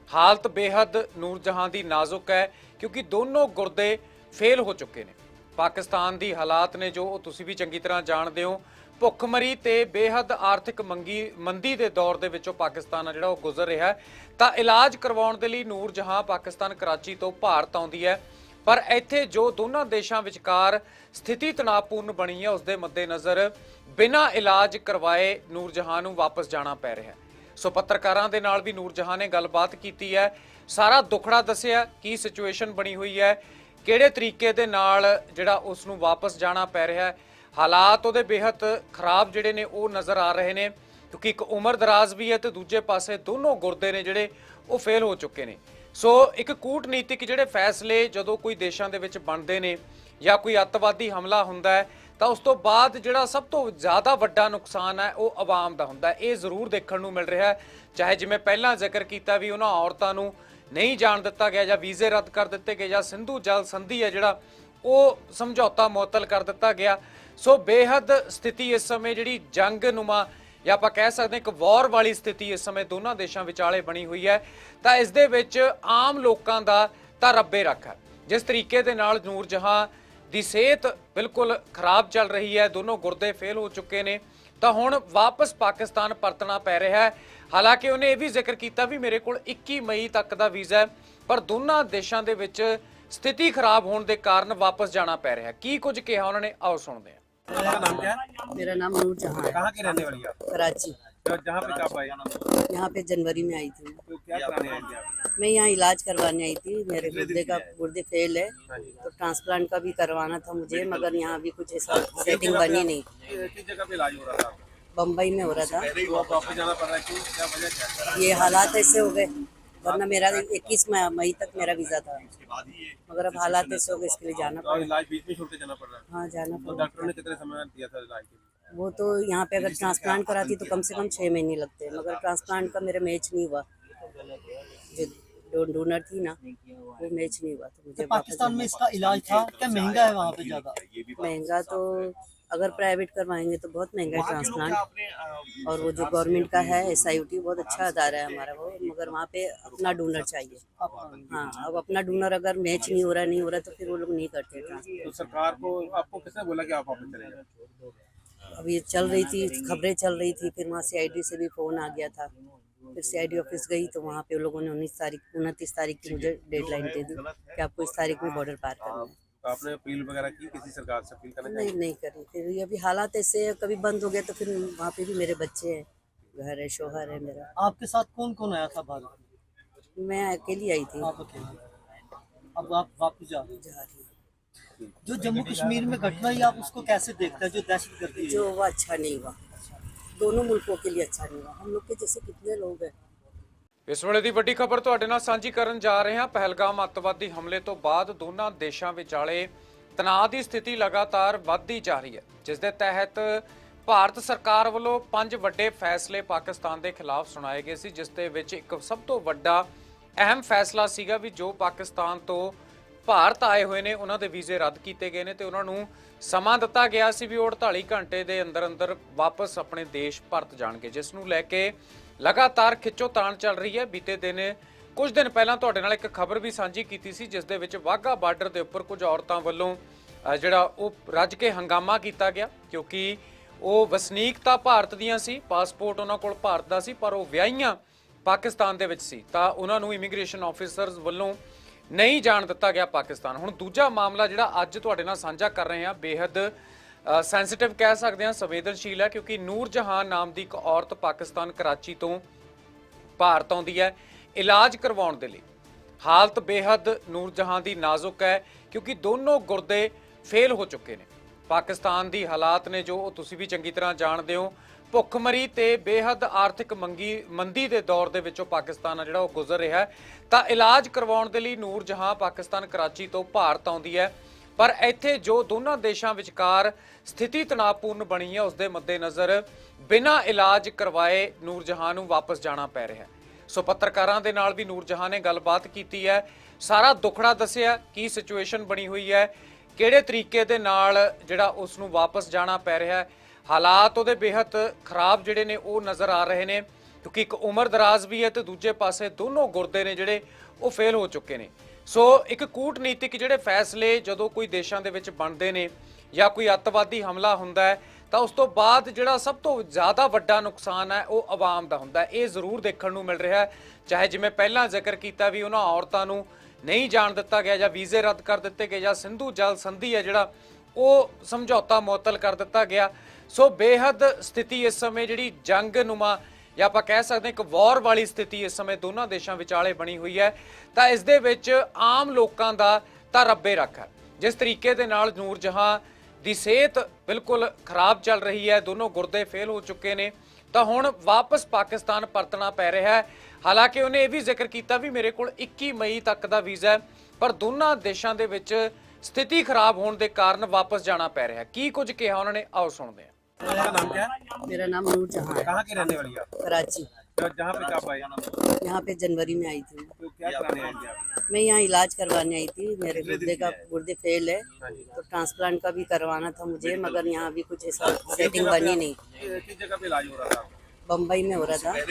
ਹਾਲਤ ਬੇਹੱਦ ਨੂਰ ਜਹਾਨ ਦੀ ਨਾਜ਼ੁਕ ਹੈ, ਕਿਉਂਕਿ ਦੋਨੋਂ ਗੁਰਦੇ ਫੇਲ ਹੋ ਚੁੱਕੇ ਨੇ। ਪਾਕਿਸਤਾਨ ਦੀ ਹਾਲਾਤ ਨੇ ਜੋ ਤੁਸੀਂ ਵੀ ਚੰਗੀ ਤਰ੍ਹਾਂ ਜਾਣਦੇ ਹੋ। ਭੁੱਖਮਰੀ ਤੇ ਬੇਹੱਦ ਆਰਥਿਕ ਮੰਗੀ, ਮੰਦੀ ਦੇ ਦੌਰ ਦੇ ਵਿੱਚੋਂ ਪਾਕਿਸਤਾਨ ਆ ਜਿਹੜਾ, ਉਹ ਗੁਜ਼ਰ ਰਿਹਾ ਤਾਂ ਇਲਾਜ ਕਰਵਾਉਣ ਦੇ ਲਈ ਨੂਰ ਜਹਾਂ ਪਾਕਿਸਤਾਨ ਕਰਾਚੀ ਤੋਂ ਭਾਰਤ ਆਉਂਦੀ ਹੈ। ਪਰ ਇੱਥੇ ਜੋ ਦੋਨਾਂ ਦੇਸ਼ਾਂ ਵਿਚਕਾਰ ਸਥਿਤੀ ਤਣਾਅਪੂਰਨ ਬਣੀ ਹੈ ਉਸ ਦੇ ਮੱਦੇਨਜ਼ਰ ਬਿਨਾਂ ਇਲਾਜ ਕਰਵਾਏ ਨੂਰਜਹਾਂ ਨੂੰ ਵਾਪਸ ਜਾਣਾ ਪੈ ਰਿਹਾ ਹੈ। ਸੋ ਪੱਤਰਕਾਰਾਂ ਦੇ ਨਾਲ ਵੀ ਨੂਰਜਹਾਂ ਨੇ ਗੱਲਬਾਤ ਕੀਤੀ ਹੈ। ਸਾਰਾ ਦੁਖੜਾ ਦੱਸਿਆ ਕੀ ਸਿਚੁਏਸ਼ਨ ਬਣੀ ਹੋਈ ਹੈ, ਕਿਹੜੇ ਤਰੀਕੇ ਦੇ ਨਾਲ ਜਿਹੜਾ ਉਸ ਨੂੰ ਵਾਪਸ ਜਾਣਾ ਪੈ ਰਿਹਾ ਹੈ। ਹਾਲਾਤ ਉਹਦੇ ਬੇहद ਖਰਾਬ ਜਿਹੜੇ ਨੇ, ਉਹ ਨਜ਼ਰ ਆ ਰਹੇ ਨੇ, ਕਿਉਂਕਿ ਇੱਕ ਉਮਰ ਦਰਾਜ਼ ਵੀ ਹੈ ਤੇ ਦੂਜੇ ਪਾਸੇ ਦੋਨੋਂ ਗੁਰਦੇ ਨੇ ਜਿਹੜੇ, ਉਹ ਫੇਲ ਹੋ ਚੁੱਕੇ ਨੇ। ਸੋ ਇੱਕ ਕੂਟਨੀਤਿਕ ਜਿਹੜੇ ਫੈਸਲੇ ਜਦੋਂ ਕੋਈ ਦੇਸ਼ਾਂ ਦੇ ਵਿੱਚ ਬਣਦੇ ਨੇ ਜਾਂ ਕੋਈ ਅੱਤਵਾਦੀ ਹਮਲਾ ਹੁੰਦਾ ਹੈ, ਤਾਂ ਉਸ ਤੋਂ ਬਾਅਦ ਜਿਹੜਾ ਸਭ ਤੋਂ ਜ਼ਿਆਦਾ ਵੱਡਾ ਨੁਕਸਾਨ ਹੈ, ਉਹ ਆਵਾਮ ਦਾ ਹੁੰਦਾ ਹੈ। ਇਹ ਜ਼ਰੂਰ ਦੇਖਣ ਨੂੰ ਮਿਲ ਰਿਹਾ ਹੈ। ਚਾਹੇ ਜਿਵੇਂ ਪਹਿਲਾਂ ਜ਼ਿਕਰ ਕੀਤਾ ਵੀ ਉਹਨਾਂ ਔਰਤਾਂ ਨੂੰ ਨਹੀਂ ਜਾਣ ਦਿੱਤਾ ਗਿਆ ਜਾਂ ਵੀਜ਼ੇ ਰੱਦ ਕਰ ਦਿੱਤੇ ਗਏ ਜਾਂ ਸਿੰਧੂ ਜਲ ਸੰਧੀ ਹੈ ਜਿਹੜਾ, ਉਹ ਸਮਝੌਤਾ ਮੁਅੱਤਲ ਕਰ ਦਿੱਤਾ ਗਿਆ। ਸੋ ਬੇਹੱਦ ਸਥਿਤੀ ਇਸ ਸਮੇਂ ਜਿਹੜੀ ਜੰਗ ਨੁਮਾ ਜਾਂ ਆਪਾਂ ਕਹਿ ਸਕਦੇ ਹਾਂ ਇੱਕ ਵਾਰ ਵਾਲੀ ਸਥਿਤੀ ਇਸ ਸਮੇਂ ਦੋਨਾਂ ਦੇਸ਼ਾਂ ਵਿਚਾਲੇ ਬਣੀ ਹੋਈ ਹੈ, ਤਾਂ ਇਸ ਦੇ ਵਿੱਚ ਆਮ ਲੋਕਾਂ ਦਾ ਤਾਂ ਰੱਬੇ ਰੱਖ ਹੈ। ਜਿਸ ਤਰੀਕੇ ਦੇ ਨਾਲ ਨੂਰ ਜਹਾਂ ਦੀ ਸਿਹਤ ਬਿਲਕੁਲ ਖਰਾਬ ਚੱਲ ਰਹੀ ਹੈ, ਦੋਨੋਂ ਗੁਰਦੇ ਫੇਲ ਹੋ ਚੁੱਕੇ ਨੇ, ਤਾਂ ਹੁਣ ਵਾਪਸ ਪਾਕਿਸਤਾਨ ਪਰਤਣਾ ਪੈ ਰਿਹਾ ਹੈ। ਹਾਲਾਂਕਿ ਉਹਨੇ ਇਹ ਵੀ ਜ਼ਿਕਰ ਕੀਤਾ ਵੀ ਮੇਰੇ ਕੋਲ 21 ਮਈ ਤੱਕ ਦਾ ਵੀਜ਼ਾ ਹੈ, ਪਰ ਦੋਨਾਂ ਦੇਸ਼ਾਂ ਦੇ ਵਿੱਚ ਸਥਿਤੀ ਖਰਾਬ ਹੋਣ ਦੇ ਕਾਰਨ ਵਾਪਸ ਜਾਣਾ ਪੈ ਰਿਹਾ ਕੀ ਕੁਝ ਕਿਹਾ ਉਹਨਾਂ ਨੇ? ਆਓ ਸੁਣਦੇ ਹਾਂ। आपका नाम क्या है? मेरा नाम नूर जहाँ है। कहाँ की रहने वाली है कराची। तो जहाँ पे आप आए? यहाँ पे जनवरी में आई थी। तो क्या कराने आई थी आप मैं यहाँ इलाज करवाने आई थी। मेरे गुर्दे का गुर्दे फेल है। तो ट्रांसप्लांट का भी करवाना था मुझे मगर यहाँ अभी कुछ ऐसा सेटिंग बनी नहीं। ये किस जगह पे इलाज हो रहा था? बम्बई में हो रहा था। तो है है? ये हालात ऐसे हो गए। वरना मेरा इक्कीस मई तक मेरा वीज़ा था। मगर अब हालात ऐसे हो गए इसके लिए जाना पड़ा। इलाज बीच में छोड़ के जाना पड़। रहा है हाँ जाना तो पड़ा। डॉक्टर ने कितने समय दिया था इलाज के लिए? वो तो यहाँ पे अगर ट्रांसप्लांट कराती तो कम से कम छः महीने लगते हैं मगर ट्रांसप्लांट का मेरा मैच नहीं हुआ। जो डोनर थी ना वो मैच नहीं हुआ तो मुझे तो पाकिस्तान में इसका इलाज था? क्या महँगा है वहाँ पे ज़्यादा? महँगा तो अगर प्राइवेट करवाएँगे तो बहुत महँगा है ट्रांसप्लांट और वो जो गवर्नमेंट का है एस बहुत अच्छा अदारा है हमारा वो मगर वहाँ पे अपना डोनर चाहिए। हाँ? अब अपना डोनर अगर मैच नहीं हो रहा नहीं हो रहा तो फिर वो लोग नहीं करते तो सरकार को आपको किसने बोला कि आप वापस चले अब ये चल रही थी खबरें चल रही थी फिर वहाँ सी से भी फ़ोन आ गया था। फिर सी ऑफ़िस गई तो वहाँ पे लोगों ने उन्नीस तारीख उनतीस तारीख की मुझे डेडलाइन दे दी कि आपको इस तारीख में बॉर्डर पार करना है। तो आपने अपील वगैरह की? किसी सरकार से अपील करना नहीं नहीं करी। फिर ये अभी हालात ऐसे है कभी बंद हो गया तो फिर वहाँ पे भी मेरे बच्चे हैं। घर है शोहर है मेरा। आपके साथ कौन कौन आया था भारत मैं अकेली आई थी। आप अकेले अब आप वापस जा रहे जा रही जो जम्मू कश्मीर में घटना ही आप उसको कैसे देखते हैं? जो दहशत गर्दी है जो वो अच्छा नहीं हुआ। दोनों मुल्कों के लिए अच्छा नहीं हुआ। हम लोग के जैसे कितने लोग हैं। ਇਸ ਵੇਲੇ ਦੀ ਵੱਡੀ ਖਬਰ ਤੁਹਾਡੇ ਨਾਲ ਸਾਂਝੀ ਕਰਨ ਜਾ ਰਹੇ ਹਾਂ। ਪਹਿਲਗਾਮ ਅੱਤਵਾਦੀ ਹਮਲੇ ਤੋਂ ਬਾਅਦ ਦੋਨਾਂ ਦੇਸ਼ਾਂ ਵਿਚਾਲੇ ਤਣਾਅ ਦੀ ਸਥਿਤੀ ਲਗਾਤਾਰ ਵੱਧਦੀ ਜਾ ਰਹੀ ਹੈ, ਜਿਸ ਦੇ ਤਹਿਤ ਭਾਰਤ ਸਰਕਾਰ ਵੱਲੋਂ ਪੰਜ ਵੱਡੇ ਫੈਸਲੇ ਪਾਕਿਸਤਾਨ ਦੇ ਖਿਲਾਫ ਸੁਣਾਏ ਗਏ ਸੀ, ਜਿਸ ਦੇ ਵਿੱਚ ਇੱਕ ਸਭ ਤੋਂ ਵੱਡਾ ਅਹਿਮ ਫੈਸਲਾ ਸੀਗਾ ਵੀ ਜੋ ਪਾਕਿਸਤਾਨ ਤੋਂ ਭਾਰਤ ਆਏ ਹੋਏ ਨੇ, ਉਹਨਾਂ ਦੇ ਵੀਜ਼ੇ ਰੱਦ ਕੀਤੇ ਗਏ ਨੇ ਤੇ ਉਹਨਾਂ ਨੂੰ ਸਮਾਂ ਦਿੱਤਾ ਗਿਆ ਸੀ ਵੀ ਉਹ 48 ਘੰਟੇ ਦੇ ਅੰਦਰ ਅੰਦਰ ਵਾਪਸ ਆਪਣੇ ਦੇਸ਼ ਪਰਤ ਜਾਣਗੇ, ਜਿਸ ਨੂੰ ਲੈ ਕੇ ਲਗਾਤਾਰ ਖਿੱਚੋ ਤਾਣ ਚੱਲ ਰਹੀ ਹੈ। ਬੀਤੇ ਦਿਨ, ਕੁਝ ਦਿਨ ਪਹਿਲਾਂ ਤੁਹਾਡੇ ਨਾਲ ਇੱਕ ਖਬਰ ਵੀ ਸਾਂਝੀ ਕੀਤੀ ਸੀ, ਜਿਸ ਦੇ ਵਿੱਚ ਵਾਹਗਾ ਬਾਰਡਰ ਦੇ ਉੱਪਰ ਕੁਝ ਔਰਤਾਂ ਵੱਲੋਂ ਜਿਹੜਾ ਉਹ ਰੱਜ ਕੇ ਹੰਗਾਮਾ ਕੀਤਾ ਗਿਆ, ਕਿਉਂਕਿ ਉਹ ਵਸਨੀਕ ਤਾਂ ਭਾਰਤ ਦੀਆਂ ਸੀ, ਪਾਸਪੋਰਟ ਉਹਨਾਂ ਕੋਲ ਭਾਰਤ ਦਾ ਸੀ, ਪਰ ਉਹ ਵਿਆਹੀਆਂ ਪਾਕਿਸਤਾਨ ਦੇ ਵਿੱਚ ਸੀ। ਤਾਂ ਉਹਨਾਂ ਨੂੰ ਇਮੀਗ੍ਰੇਸ਼ਨ ਆਫੀਸਰਸ ਵੱਲੋਂ ਨਹੀਂ ਜਾਣ ਦਿੱਤਾ ਗਿਆ ਪਾਕਿਸਤਾਨ। ਹੁਣ ਦੂਜਾ ਮਾਮਲਾ ਜਿਹੜਾ ਅੱਜ ਤੁਹਾਡੇ ਨਾਲ ਸਾਂਝਾ ਕਰ ਰਹੇ ਹਾਂ ਬੇहद ਸੈਂਸਿਟਿਵ ਕਹਿ ਸਕਦੇ ਹਾਂ, ਸੰਵੇਦਨਸ਼ੀਲ ਹੈ ਕਿਉਂਕਿ ਨੂਰ ਜਹਾਨ ਨਾਮ ਦੀ ਇੱਕ ਔਰਤ ਪਾਕਿਸਤਾਨ ਕਰਾਚੀ ਤੋਂ ਭਾਰਤ ਆਉਂਦੀ ਹੈ। ਇਲਾਜ ਕਰਵਾਉਣ ਦੇ ਲਈ। ਹਾਲਤ ਬੇਹੱਦ ਨੂਰ ਜਹਾਨ ਦੀ ਨਾਜ਼ੁਕ ਹੈ, ਕਿਉਂਕਿ ਦੋਨੋਂ ਗੁਰਦੇ ਫੇਲ ਹੋ ਚੁੱਕੇ ਨੇ। ਪਾਕਿਸਤਾਨ ਦੀ ਹਾਲਾਤ ਨੇ ਜੋ, ਉਹ ਤੁਸੀਂ ਵੀ ਚੰਗੀ ਤਰ੍ਹਾਂ ਜਾਣਦੇ ਹੋ। ਭੁੱਖਮਰੀ ਤੇ ਬੇਹੱਦ ਆਰਥਿਕ ਮੰਗੀ, ਮੰਦੀ ਦੇ ਦੌਰ ਦੇ ਵਿੱਚੋਂ ਪਾਕਿਸਤਾਨ ਆ ਜਿਹੜਾ ਉਹ ਗੁਜ਼ਰ ਰਿਹਾ ਤਾਂ ਇਲਾਜ ਕਰਵਾਉਣ ਦੇ ਲਈ ਨੂਰ ਜਹਾਂ ਪਾਕਿਸਤਾਨ ਕਰਾਚੀ ਤੋਂ ਭਾਰਤ ਆਉਂਦੀ ਹੈ। ਪਰ ਇੱਥੇ ਜੋ ਦੋਨਾਂ ਦੇਸ਼ਾਂ ਵਿਚਕਾਰ ਸਥਿਤੀ ਤਣਾਅਪੂਰਨ ਬਣੀ ਹੈ ਉਸ ਦੇ ਮੱਦੇਨਜ਼ਰ ਬਿਨਾਂ ਇਲਾਜ ਕਰਵਾਏ ਨੂਰਜਹਾਂ ਨੂੰ ਵਾਪਸ ਜਾਣਾ ਪੈ ਰਿਹਾ ਹੈ। ਸੋ ਪੱਤਰਕਾਰਾਂ ਦੇ ਨਾਲ ਵੀ ਨੂਰਜਹਾਂ ਨੇ ਗੱਲਬਾਤ ਕੀਤੀ ਹੈ। ਸਾਰਾ ਦੁਖੜਾ ਦੱਸਿਆ, ਕੀ ਸਿਚੁਏਸ਼ਨ ਬਣੀ ਹੋਈ ਹੈ, ਕਿਹੜੇ ਤਰੀਕੇ ਦੇ ਨਾਲ ਜਿਹੜਾ ਉਸ ਨੂੰ ਵਾਪਸ ਜਾਣਾ ਪੈ ਰਿਹਾ ਹੈ। ਹਾਲਾਤ ਉਹਦੇ ਬੇਹੱਦ ਖਰਾਬ ਜਿਹੜੇ ਨੇ, ਉਹ ਨਜ਼ਰ ਆ ਰਹੇ ਨੇ, ਕਿਉਂਕਿ ਇੱਕ ਉਮਰ ਦਰਾਜ਼ ਵੀ ਹੈ ਤੇ ਦੂਜੇ ਪਾਸੇ ਦੋਨੋਂ ਗੁਰਦੇ ਨੇ ਜਿਹੜੇ, ਉਹ ਫੇਲ ਹੋ ਚੁੱਕੇ ਨੇ। ਸੋ ਇੱਕ ਕੂਟਨੀਤਿਕ ਜਿਹੜੇ ਫੈਸਲੇ ਜਦੋਂ ਕੋਈ ਦੇਸ਼ਾਂ ਦੇ ਵਿੱਚ ਬਣਦੇ ਨੇ ਜਾਂ ਕੋਈ ਅੱਤਵਾਦੀ ਹਮਲਾ ਹੁੰਦਾ ਹੈ, ਤਾਂ ਉਸ ਤੋਂ ਬਾਅਦ ਜਿਹੜਾ ਸਭ ਤੋਂ ਜ਼ਿਆਦਾ ਵੱਡਾ ਨੁਕਸਾਨ ਹੈ, ਉਹ ਆਵਾਮ ਦਾ ਹੁੰਦਾ ਇਹ ਜ਼ਰੂਰ ਦੇਖਣ ਨੂੰ ਮਿਲ ਰਿਹਾ ਹੈ। ਚਾਹੇ ਜਿਵੇਂ ਪਹਿਲਾਂ ਜ਼ਿਕਰ ਕੀਤਾ ਵੀ ਉਹਨਾਂ ਔਰਤਾਂ ਨੂੰ ਨਹੀਂ ਜਾਣ ਦਿੱਤਾ ਗਿਆ ਜਾਂ ਵੀਜ਼ੇ ਰੱਦ ਕਰ ਦਿੱਤੇ ਗਏ ਜਾਂ ਸਿੰਧੂ ਜਲ ਸੰਧੀ ਹੈ ਜਿਹੜਾ, ਉਹ ਸਮਝੌਤਾ ਮੁਅੱਤਲ ਕਰ ਦਿੱਤਾ ਗਿਆ। ਸੋ ਬੇਹੱਦ ਸਥਿਤੀ ਇਸ ਸਮੇਂ ਜਿਹੜੀ ਜੰਗ ਨੁਮਾ ਜਾਂ ਆਪਾਂ ਕਹਿ ਸਕਦੇ ਹਾਂ ਇੱਕ ਵਾਰ ਵਾਲੀ ਸਥਿਤੀ ਇਸ ਸਮੇਂ ਦੋਨਾਂ ਦੇਸ਼ਾਂ ਵਿਚਾਲੇ ਬਣੀ ਹੋਈ ਹੈ, ਤਾਂ ਇਸ ਦੇ ਵਿੱਚ ਆਮ ਲੋਕਾਂ ਦਾ ਤਾਂ ਰੱਬੇ ਰੱਖ ਹੈ। ਜਿਸ ਤਰੀਕੇ ਦੇ ਨਾਲ ਨੂਰ ਜਹਾਂ ਦੀ ਸਿਹਤ ਬਿਲਕੁਲ ਖਰਾਬ ਚੱਲ ਰਹੀ ਹੈ, ਦੋਨੋਂ ਗੁਰਦੇ ਫੇਲ ਹੋ ਚੁੱਕੇ ਨੇ, ਤਾਂ ਹੁਣ ਵਾਪਸ ਪਾਕਿਸਤਾਨ ਪਰਤਣਾ ਪੈ ਰਿਹਾ ਹੈ। ਹਾਲਾਂਕਿ ਉਹਨੇ ਇਹ ਵੀ ਜ਼ਿਕਰ ਕੀਤਾ ਵੀ ਮੇਰੇ ਕੋਲ 21 ਮਈ ਤੱਕ ਦਾ ਵੀਜ਼ਾ ਹੈ, ਪਰ ਦੋਨਾਂ ਦੇਸ਼ਾਂ ਦੇ ਵਿੱਚ ਸਥਿਤੀ ਖਰਾਬ ਹੋਣ ਦੇ ਕਾਰਨ ਵਾਪਸ ਜਾਣਾ ਪੈ ਰਿਹਾ ਕੀ ਕੁਝ ਕਿਹਾ ਉਹਨਾਂ ਨੇ? ਆਓ ਸੁਣਦੇ ਹਾਂ। आपका नाम क्या? है मेरा नाम नूर जहाँ है। कहाँ की रहने वाली है कराची। तो जहाँ पे आप आए यहाँ पे जनवरी में आई थी। तो क्या कराने आई थी आप? मैं यहाँ इलाज करवाने आई थी। मेरे गुर्दे का गुर्दे फेल है। तो ट्रांसप्लांट का भी करवाना था मुझे मगर यहाँ अभी कुछ ऐसा सेटिंग बनी नहीं। किस जगह पे इलाज हो रहा था? बम्बई में हो रहा था। तो है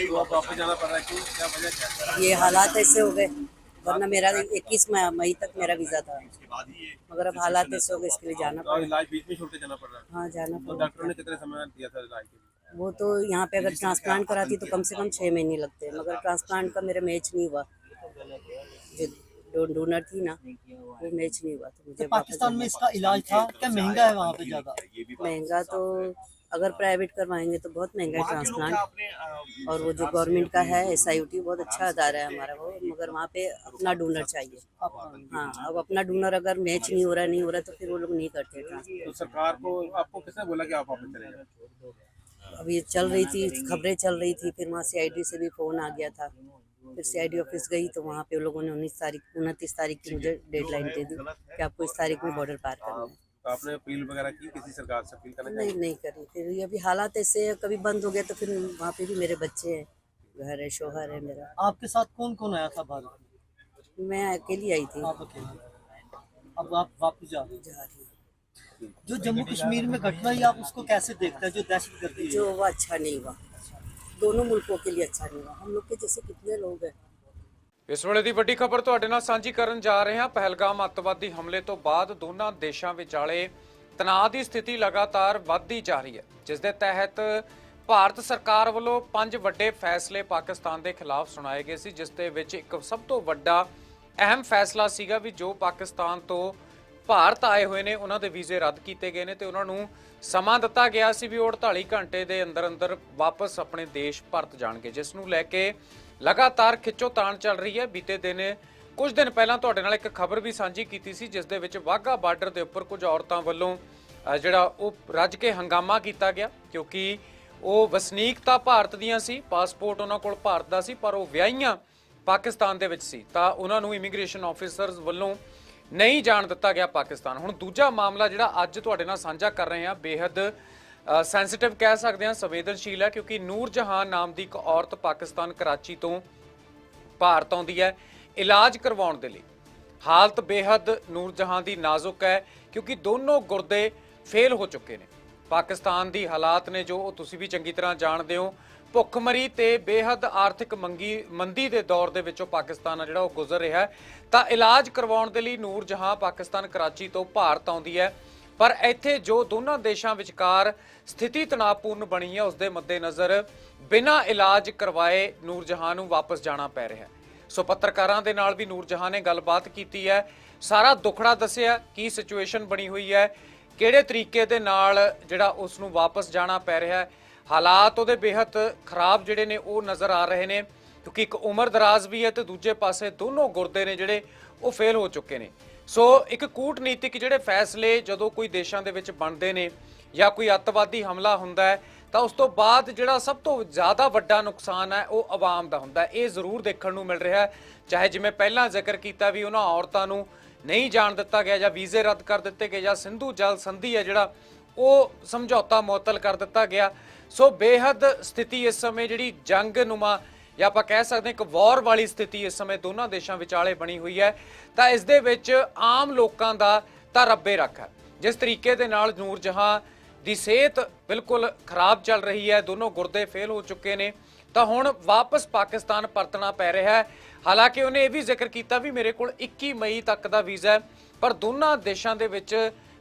है? ये हालात ऐसे हो गए। वरना मेरा इक्कीस मई तक मेरा वीज़ा था। मगर अब हालात ऐसे हो गए इसके लिए जाना इलाज बीच में छोड़ के जाना पड़ रहा है। हाँ जाना तो पड़ा। डॉक्टर ने कितने समय दिया था इलाज वो तो यहाँ पे अगर ट्रांसप्लांट कराती तो कम से कम छः महीने लगते हैं मगर ट्रांसप्लांट का मेरा मैच नहीं हुआ। जो डोनर थी ना वो मैच नहीं हुआ तो मुझे तो पाकिस्तान में इसका इलाज था? क्या महँगा है वहाँ पे ज़्यादा? महँगा तो अगर प्राइवेट करवाएँगे तो बहुत महँगा है ट्रांसप्लांट और वो जो गवर्नमेंट का है एस आई बहुत अच्छा अदारा है हमारा वो मगर वहाँ पे अपना डोनर चाहिए। हाँ अब अपना डोनर अगर मैच नहीं हो रहा नहीं हो रहा तो फिर वो लोग नहीं करते तो सरकार को आपको किसने बोला कि आप वापस चले ये चल रही थी खबरें चल रही थी फिर वहाँ सी से भी फ़ोन आ गया था। फिर सी ऑफ़िस गई तो वहाँ पे लोगों ने उन्नीस तारीख उनतीस तारीख की मुझे डेडलाइन दे दी कि आपको इस तारीख में बॉर्डर पार करना है। तो आपने अपील वगैरह की किसी सरकार से अपील करना नहीं नहीं करी। फिर ये अभी हालात ऐसे है, कभी बंद हो गया तो फिर वहाँ पे भी मेरे बच्चे हैं घर है शोहर है मेरा। आपके साथ कौन कौन आया था भारत में मैं अकेली आई थी। आप अकेले? अब आप वापस जा रहे हैं? जा रही हूँ। जो जम्मू कश्मीर में घटना हुई आप उसको कैसे देखते हैं? जो दहशत गर्दी है जो वो अच्छा नहीं हुआ। दोनों मुल्कों के लिए अच्छा नहीं हुआ। हम लोग के जैसे कितने लोग हैं। ਇਸ ਵੇਲੇ ਦੀ ਵੱਡੀ ਖਬਰ ਤੁਹਾਡੇ ਨਾਲ ਸਾਂਝੀ ਕਰਨ ਜਾ ਰਹੇ ਹਾਂ। ਪਹਿਲਗਾਮ ਅੱਤਵਾਦੀ ਹਮਲੇ ਤੋਂ ਬਾਅਦ ਦੋਨਾਂ ਦੇਸ਼ਾਂ ਵਿਚਾਲੇ ਤਣਾਅ ਦੀ ਸਥਿਤੀ ਲਗਾਤਾਰ ਵੱਧਦੀ ਜਾ ਰਹੀ ਹੈ, ਜਿਸ ਦੇ ਤਹਿਤ ਭਾਰਤ ਸਰਕਾਰ ਵੱਲੋਂ ਪੰਜ ਵੱਡੇ ਫੈਸਲੇ ਪਾਕਿਸਤਾਨ ਦੇ ਖਿਲਾਫ ਸੁਣਾਏ ਗਏ ਸੀ, ਜਿਸ ਦੇ ਵਿੱਚ ਇੱਕ ਸਭ ਤੋਂ ਵੱਡਾ ਅਹਿਮ ਫੈਸਲਾ ਸੀਗਾ ਵੀ ਜੋ ਪਾਕਿਸਤਾਨ ਤੋਂ ਭਾਰਤ ਆਏ ਹੋਏ ਨੇ, ਉਹਨਾਂ ਦੇ ਵੀਜ਼ੇ ਰੱਦ ਕੀਤੇ ਗਏ ਨੇ ਤੇ ਉਹਨਾਂ ਨੂੰ ਸਮਾਂ ਦਿੱਤਾ ਗਿਆ ਸੀ ਵੀ ਉਹ 48 ਘੰਟੇ ਦੇ ਅੰਦਰ ਅੰਦਰ ਵਾਪਸ ਆਪਣੇ ਦੇਸ਼ ਪਰਤ ਜਾਣਗੇ, ਜਿਸ ਨੂੰ ਲੈ ਕੇ ਲਗਾਤਾਰ ਖਿੱਚੋ ਤਾਣ ਚੱਲ ਰਹੀ ਹੈ। ਬੀਤੇ ਦਿਨ, ਕੁਝ ਦਿਨ ਪਹਿਲਾਂ ਤੁਹਾਡੇ ਨਾਲ ਇੱਕ ਖਬਰ ਵੀ ਸਾਂਝੀ ਕੀਤੀ ਸੀ, ਜਿਸ ਦੇ ਵਿੱਚ ਵਾਹਗਾ ਬਾਰਡਰ ਦੇ ਉੱਪਰ ਕੁਝ ਔਰਤਾਂ ਵੱਲੋਂ ਜਿਹੜਾ ਉਹ ਰੱਜ ਕੇ ਹੰਗਾਮਾ ਕੀਤਾ ਗਿਆ, ਕਿਉਂਕਿ ਉਹ ਵਸਨੀਕ ਤਾਂ ਭਾਰਤ ਦੀਆਂ ਸੀ, ਪਾਸਪੋਰਟ ਉਹਨਾਂ ਕੋਲ ਭਾਰਤ ਦਾ ਸੀ, ਪਰ ਉਹ ਵਿਆਹੀਆਂ ਪਾਕਿਸਤਾਨ ਦੇ ਵਿੱਚ ਸੀ। ਤਾਂ ਉਹਨਾਂ ਨੂੰ ਇਮੀਗ੍ਰੇਸ਼ਨ ਆਫੀਸਰਸ ਵੱਲੋਂ ਨਹੀਂ ਜਾਣ ਦਿੱਤਾ ਗਿਆ ਪਾਕਿਸਤਾਨ। ਹੁਣ ਦੂਜਾ ਮਾਮਲਾ ਜਿਹੜਾ ਅੱਜ ਤੁਹਾਡੇ ਨਾਲ ਸਾਂਝਾ ਕਰ ਰਹੇ ਹਾਂ ਬੇहद ਸੈਂਸਿਟਿਵ ਕਹਿ ਸਕਦੇ ਹਾਂ, ਸੰਵੇਦਨਸ਼ੀਲ ਹੈ ਕਿਉਂਕਿ ਨੂਰ ਜਹਾਨ ਨਾਮ ਦੀ ਇੱਕ ਔਰਤ ਪਾਕਿਸਤਾਨ ਕਰਾਚੀ ਤੋਂ ਭਾਰਤ ਆਉਂਦੀ ਹੈ। ਇਲਾਜ ਕਰਵਾਉਣ ਦੇ ਲਈ। ਹਾਲਤ ਬੇਹੱਦ ਨੂਰ ਜਹਾਨ ਦੀ ਨਾਜ਼ੁਕ ਹੈ, ਕਿਉਂਕਿ ਦੋਨੋਂ ਗੁਰਦੇ ਫੇਲ ਹੋ ਚੁੱਕੇ ਨੇ। ਪਾਕਿਸਤਾਨ ਦੀ ਹਾਲਾਤ ਨੇ ਜੋ ਤੁਸੀਂ ਵੀ ਚੰਗੀ ਤਰ੍ਹਾਂ ਜਾਣਦੇ ਹੋ। ਭੁੱਖਮਰੀ ਤੇ ਬੇਹੱਦ ਆਰਥਿਕ ਮੰਗੀ, ਮੰਦੀ ਦੇ ਦੌਰ ਦੇ ਵਿੱਚੋਂ ਪਾਕਿਸਤਾਨ ਆ ਜਿਹੜਾ ਉਹ ਗੁਜ਼ਰ ਰਿਹਾ ਤਾਂ ਇਲਾਜ ਕਰਵਾਉਣ ਦੇ ਲਈ ਨੂਰ ਜਹਾਂ ਪਾਕਿਸਤਾਨ ਕਰਾਚੀ ਤੋਂ ਭਾਰਤ ਆਉਂਦੀ ਹੈ। ਪਰ ਇੱਥੇ ਜੋ ਦੋਨਾਂ ਦੇਸ਼ਾਂ ਵਿਚਕਾਰ ਸਥਿਤੀ ਤਣਾਅਪੂਰਨ ਬਣੀ ਹੈ ਉਸ ਦੇ ਮੱਦੇਨਜ਼ਰ ਬਿਨਾਂ ਇਲਾਜ ਕਰਵਾਏ ਨੂਰਜਹਾਂ ਨੂੰ ਵਾਪਸ ਜਾਣਾ ਪੈ ਰਿਹਾ ਹੈ। ਸੋ ਪੱਤਰਕਾਰਾਂ ਦੇ ਨਾਲ ਵੀ ਨੂਰਜਹਾਂ ਨੇ ਗੱਲਬਾਤ ਕੀਤੀ ਹੈ। ਸਾਰਾ ਦੁਖੜਾ ਦੱਸਿਆ ਕੀ ਸਿਚੁਏਸ਼ਨ ਬਣੀ ਹੋਈ ਹੈ, ਕਿਹੜੇ ਤਰੀਕੇ ਦੇ ਨਾਲ ਜਿਹੜਾ ਉਸ ਨੂੰ ਵਾਪਸ ਜਾਣਾ ਪੈ ਰਿਹਾ ਹੈ। ਹਾਲਾਤ ਉਹਦੇ ਬੇਹੱਦ ਖਰਾਬ ਜਿਹੜੇ ਨੇ, ਉਹ ਨਜ਼ਰ ਆ ਰਹੇ ਨੇ, ਕਿਉਂਕਿ ਇੱਕ ਉਮਰ ਦਰਾਜ਼ ਵੀ ਹੈ ਤੇ ਦੂਜੇ ਪਾਸੇ ਦੋਨੋਂ ਗੁਰਦੇ ਨੇ ਜਿਹੜੇ, ਉਹ ਫੇਲ ਹੋ ਚੁੱਕੇ ਨੇ। ਸੋ ਇੱਕ ਕੂਟਨੀਤਿਕ ਜਿਹੜੇ ਫੈਸਲੇ ਜਦੋਂ ਕੋਈ ਦੇਸ਼ਾਂ ਦੇ ਵਿੱਚ ਬਣਦੇ ਨੇ ਜਾਂ ਕੋਈ ਅੱਤਵਾਦੀ ਹਮਲਾ ਹੁੰਦਾ ਹੈ, ਤਾਂ ਉਸ ਤੋਂ ਬਾਅਦ ਜਿਹੜਾ ਸਭ ਤੋਂ ਜ਼ਿਆਦਾ ਵੱਡਾ ਨੁਕਸਾਨ ਹੈ, ਉਹ ਆਵਾਮ ਦਾ ਹੁੰਦਾ ਹੈ। ਇਹ ਜ਼ਰੂਰ ਦੇਖਣ ਨੂੰ ਮਿਲ ਰਿਹਾ ਹੈ। ਚਾਹੇ ਜਿਵੇਂ ਪਹਿਲਾਂ ਜ਼ਿਕਰ ਕੀਤਾ ਵੀ ਉਹਨਾਂ ਔਰਤਾਂ ਨੂੰ ਨਹੀਂ ਜਾਣ ਦਿੱਤਾ ਗਿਆ ਜਾਂ ਵੀਜ਼ੇ ਰੱਦ ਕਰ ਦਿੱਤੇ ਗਏ ਜਾਂ ਸਿੰਧੂ ਜਲ ਸੰਧੀ ਹੈ ਜਿਹੜਾ, ਉਹ ਸਮਝੌਤਾ ਮੁਅੱਤਲ ਕਰ ਦਿੱਤਾ ਗਿਆ। ਸੋ ਬੇਹੱਦ ਸਥਿਤੀ ਇਸ ਸਮੇਂ ਜਿਹੜੀ ਜੰਗ ਨੁਮਾ ਜਾਂ ਆਪਾਂ ਕਹਿ ਸਕਦੇ ਹਾਂ ਇੱਕ ਵਾਰ ਵਾਲੀ ਸਥਿਤੀ ਇਸ ਸਮੇਂ ਦੋਨਾਂ ਦੇਸ਼ਾਂ ਵਿਚਾਲੇ ਬਣੀ ਹੋਈ ਹੈ, ਤਾਂ ਇਸ ਦੇ ਵਿੱਚ ਆਮ ਲੋਕਾਂ ਦਾ ਤਾਂ ਰੱਬੇ ਰੱਖ ਹੈ। ਜਿਸ ਤਰੀਕੇ ਦੇ ਨਾਲ ਨੂਰ ਜਹਾਂ ਦੀ ਸਿਹਤ ਬਿਲਕੁਲ ਖਰਾਬ ਚੱਲ ਰਹੀ ਹੈ, ਦੋਨੋਂ ਗੁਰਦੇ ਫੇਲ ਹੋ ਚੁੱਕੇ ਨੇ, ਤਾਂ ਹੁਣ ਵਾਪਸ ਪਾਕਿਸਤਾਨ ਪਰਤਣਾ ਪੈ ਰਿਹਾ ਹੈ। ਹਾਲਾਂਕਿ ਉਹਨੇ ਇਹ ਵੀ ਜ਼ਿਕਰ ਕੀਤਾ ਵੀ ਮੇਰੇ ਕੋਲ 21 ਮਈ ਤੱਕ ਦਾ ਵੀਜ਼ਾ ਹੈ, ਪਰ ਦੋਨਾਂ ਦੇਸ਼ਾਂ ਦੇ ਵਿੱਚ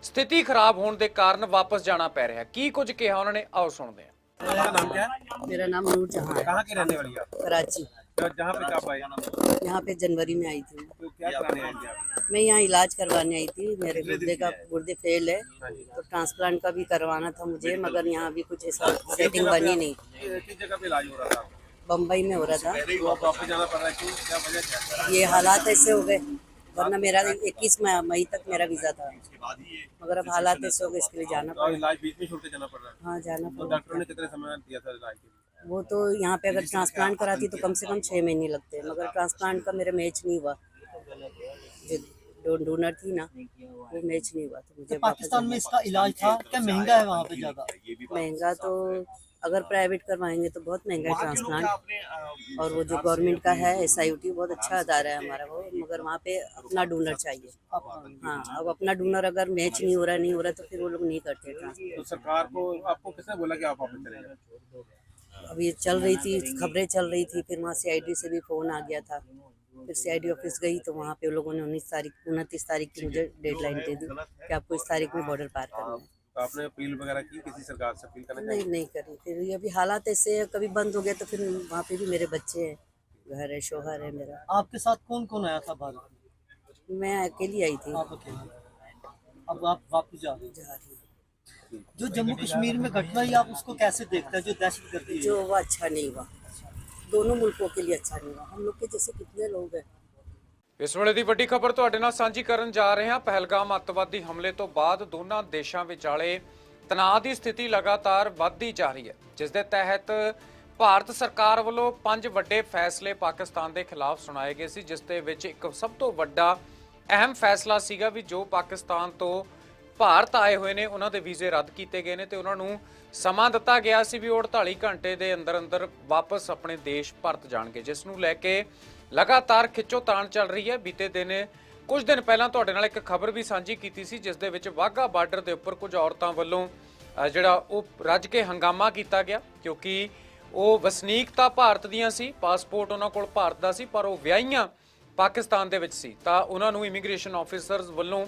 ਸਥਿਤੀ ਖਰਾਬ ਹੋਣ ਦੇ ਕਾਰਨ ਵਾਪਸ ਜਾਣਾ ਪੈ ਰਿਹਾ ਕੀ ਕੁਝ ਕਿਹਾ ਉਹਨਾਂ ਨੇ? ਆਓ ਸੁਣਦੇ ਹਾਂ। आपका नाम क्या है? मेरा नाम नूर जहाँ है। कहाँ की रहने वाली है आप? कराची। तो जहाँ पे कब आए यहाँ पे जनवरी में आई थी। तो क्या कराने थे आप? मैं यहाँ इलाज करवाने आई थी। मेरे गुर्दे का गुर्दे फेल है। तो ट्रांसप्लांट का भी करवाना था मुझे मगर यहाँ भी कुछ ऐसा सेटिंग बनी नहीं। ये किस जगह पे इलाज हो रहा था? बम्बई में हो रहा था। तो आप वापस जाना पड़ रहा है क्यों क्या वजह क्या है ये हालात ऐसे हो गए। वरना मेरा इक्कीस मई तक मेरा वीज़ा था। मगर अब हालात ऐसे हो गए इसके लिए जाना पड़ा। इलाज बीच में छोड़कर जाना पड़ रहा है। हाँ जाना तो पड़ा। डॉक्टर ने कितने समय दिया था इलाज के लिए? वो तो यहाँ पे अगर ट्रांसप्लांट कराती तो कम से कम छः महीने लगते मगर ट्रांसप्लांट का मेरा मैच नहीं हुआ। जो डोनर थी ना वो मैच नहीं हुआ तो मुझे तो पाकिस्तान में इसका इलाज था? क्या महँगा है वहाँ पे ज़्यादा? महँगा तो अगर प्राइवेट करवाएँगे तो बहुत महँगा है ट्रांसप्लांट और वो जो गवर्नमेंट का है एस आई बहुत अच्छा अदारा है हमारा वो मगर वहाँ पे अपना डोनर चाहिए। हाँ अब अपना डोनर अगर मैच नहीं हो रहा नहीं हो रहा तो फिर वो लोग नहीं करते तो सरकार को आपको किसने बोला कि आप वापस चले अब ये चल रही थी खबरें चल रही थी फिर वहाँ सी से भी फ़ोन आ गया था। फिर सी ऑफ़िस गई तो वहाँ पे लोगों ने उन्नीस तारीख उनतीस तारीख की मुझे डेडलाइन दे दी कि आपको इस तारीख में बॉर्डर पार करना है। तो आपने अपील वगैरह की किसी सरकार से अपील करना नहीं नहीं करी। फिर ये अभी हालात ऐसे है कभी बंद हो गया तो फिर वहाँ पे भी मेरे बच्चे हैं घर है शोहर है मेरा। आपके साथ कौन कौन आया था भारत मैं अकेली आई थी। आप अकेले? अब आप वापस जा रहे जा रही हैं। जो जम्मू कश्मीर में घटना हुई आप उसको कैसे देखते हैं जो दहशत गर्दी है जो वो अच्छा नहीं हुआ। दोनों मुल्कों के लिए अच्छा नहीं हुआ। हम लोग के जैसे कितने लोग हैं ਇਸ ਵੇਲੇ ਦੀ ਵੱਡੀ ਖਬਰ ਤੁਹਾਡੇ ਨਾਲ ਸਾਂਝੀ ਕਰਨ ਜਾ ਰਹੇ ਹਾਂ। ਪਹਿਲਗਾਮ ਅੱਤਵਾਦੀ ਹਮਲੇ ਤੋਂ ਬਾਅਦ ਦੋਨਾਂ ਦੇਸ਼ਾਂ ਵਿਚਾਲੇ ਤਣਾਅ ਦੀ ਸਥਿਤੀ ਲਗਾਤਾਰ ਵੱਧਦੀ ਜਾ ਰਹੀ ਹੈ, ਜਿਸ ਦੇ ਤਹਿਤ ਭਾਰਤ ਸਰਕਾਰ ਵੱਲੋਂ ਪੰਜ ਵੱਡੇ ਫੈਸਲੇ ਪਾਕਿਸਤਾਨ ਦੇ ਖਿਲਾਫ ਸੁਣਾਏ ਗਏ ਸੀ, ਜਿਸ ਦੇ ਵਿੱਚ ਇੱਕ ਸਭ ਤੋਂ ਵੱਡਾ ਅਹਿਮ ਫੈਸਲਾ ਸੀਗਾ ਵੀ ਜੋ ਪਾਕਿਸਤਾਨ ਤੋਂ ਭਾਰਤ ਆਏ ਹੋਏ ਨੇ, ਉਹਨਾਂ ਦੇ ਵੀਜ਼ੇ ਰੱਦ ਕੀਤੇ ਗਏ ਨੇ ਤੇ ਉਹਨਾਂ ਨੂੰ ਸਮਾਂ ਦਿੱਤਾ ਗਿਆ ਸੀ ਵੀ ਉਹ 48 ਘੰਟੇ ਦੇ ਅੰਦਰ ਅੰਦਰ ਵਾਪਸ ਆਪਣੇ ਦੇਸ਼ ਪਰਤ ਜਾਣਗੇ, ਜਿਸ ਨੂੰ ਲੈ ਕੇ ਲਗਾਤਾਰ ਖਿੱਚੋ ਤਾਣ ਚੱਲ ਰਹੀ ਹੈ। ਬੀਤੇ ਦਿਨ ਕੁਝ ਦਿਨ ਪਹਿਲਾਂ ਤੁਹਾਡੇ ਨਾਲ ਇੱਕ ਖਬਰ ਵੀ ਸਾਂਝੀ ਕੀਤੀ ਸੀ, ਜਿਸ ਦੇ ਵਿੱਚ ਵਾਹਗਾ ਬਾਰਡਰ ਦੇ ਉੱਪਰ ਕੁਝ ਔਰਤਾਂ ਵੱਲੋਂ ਜਿਹੜਾ ਉਹ ਰੱਜ ਕੇ ਹੰਗਾਮਾ ਕੀਤਾ ਗਿਆ, ਕਿਉਂਕਿ ਉਹ ਵਸਨੀਕ ਤਾਂ ਭਾਰਤ ਦੀਆਂ ਸੀ, ਪਾਸਪੋਰਟ ਉਹਨਾਂ ਕੋਲ ਭਾਰਤ ਦਾ ਸੀ, ਪਰ ਉਹ ਵਿਆਹੀਆਂ ਪਾਕਿਸਤਾਨ ਦੇ ਵਿੱਚ ਸੀ। ਤਾਂ ਉਹਨਾਂ ਨੂੰ ਇਮੀਗ੍ਰੇਸ਼ਨ ਆਫੀਸਰਸ ਵੱਲੋਂ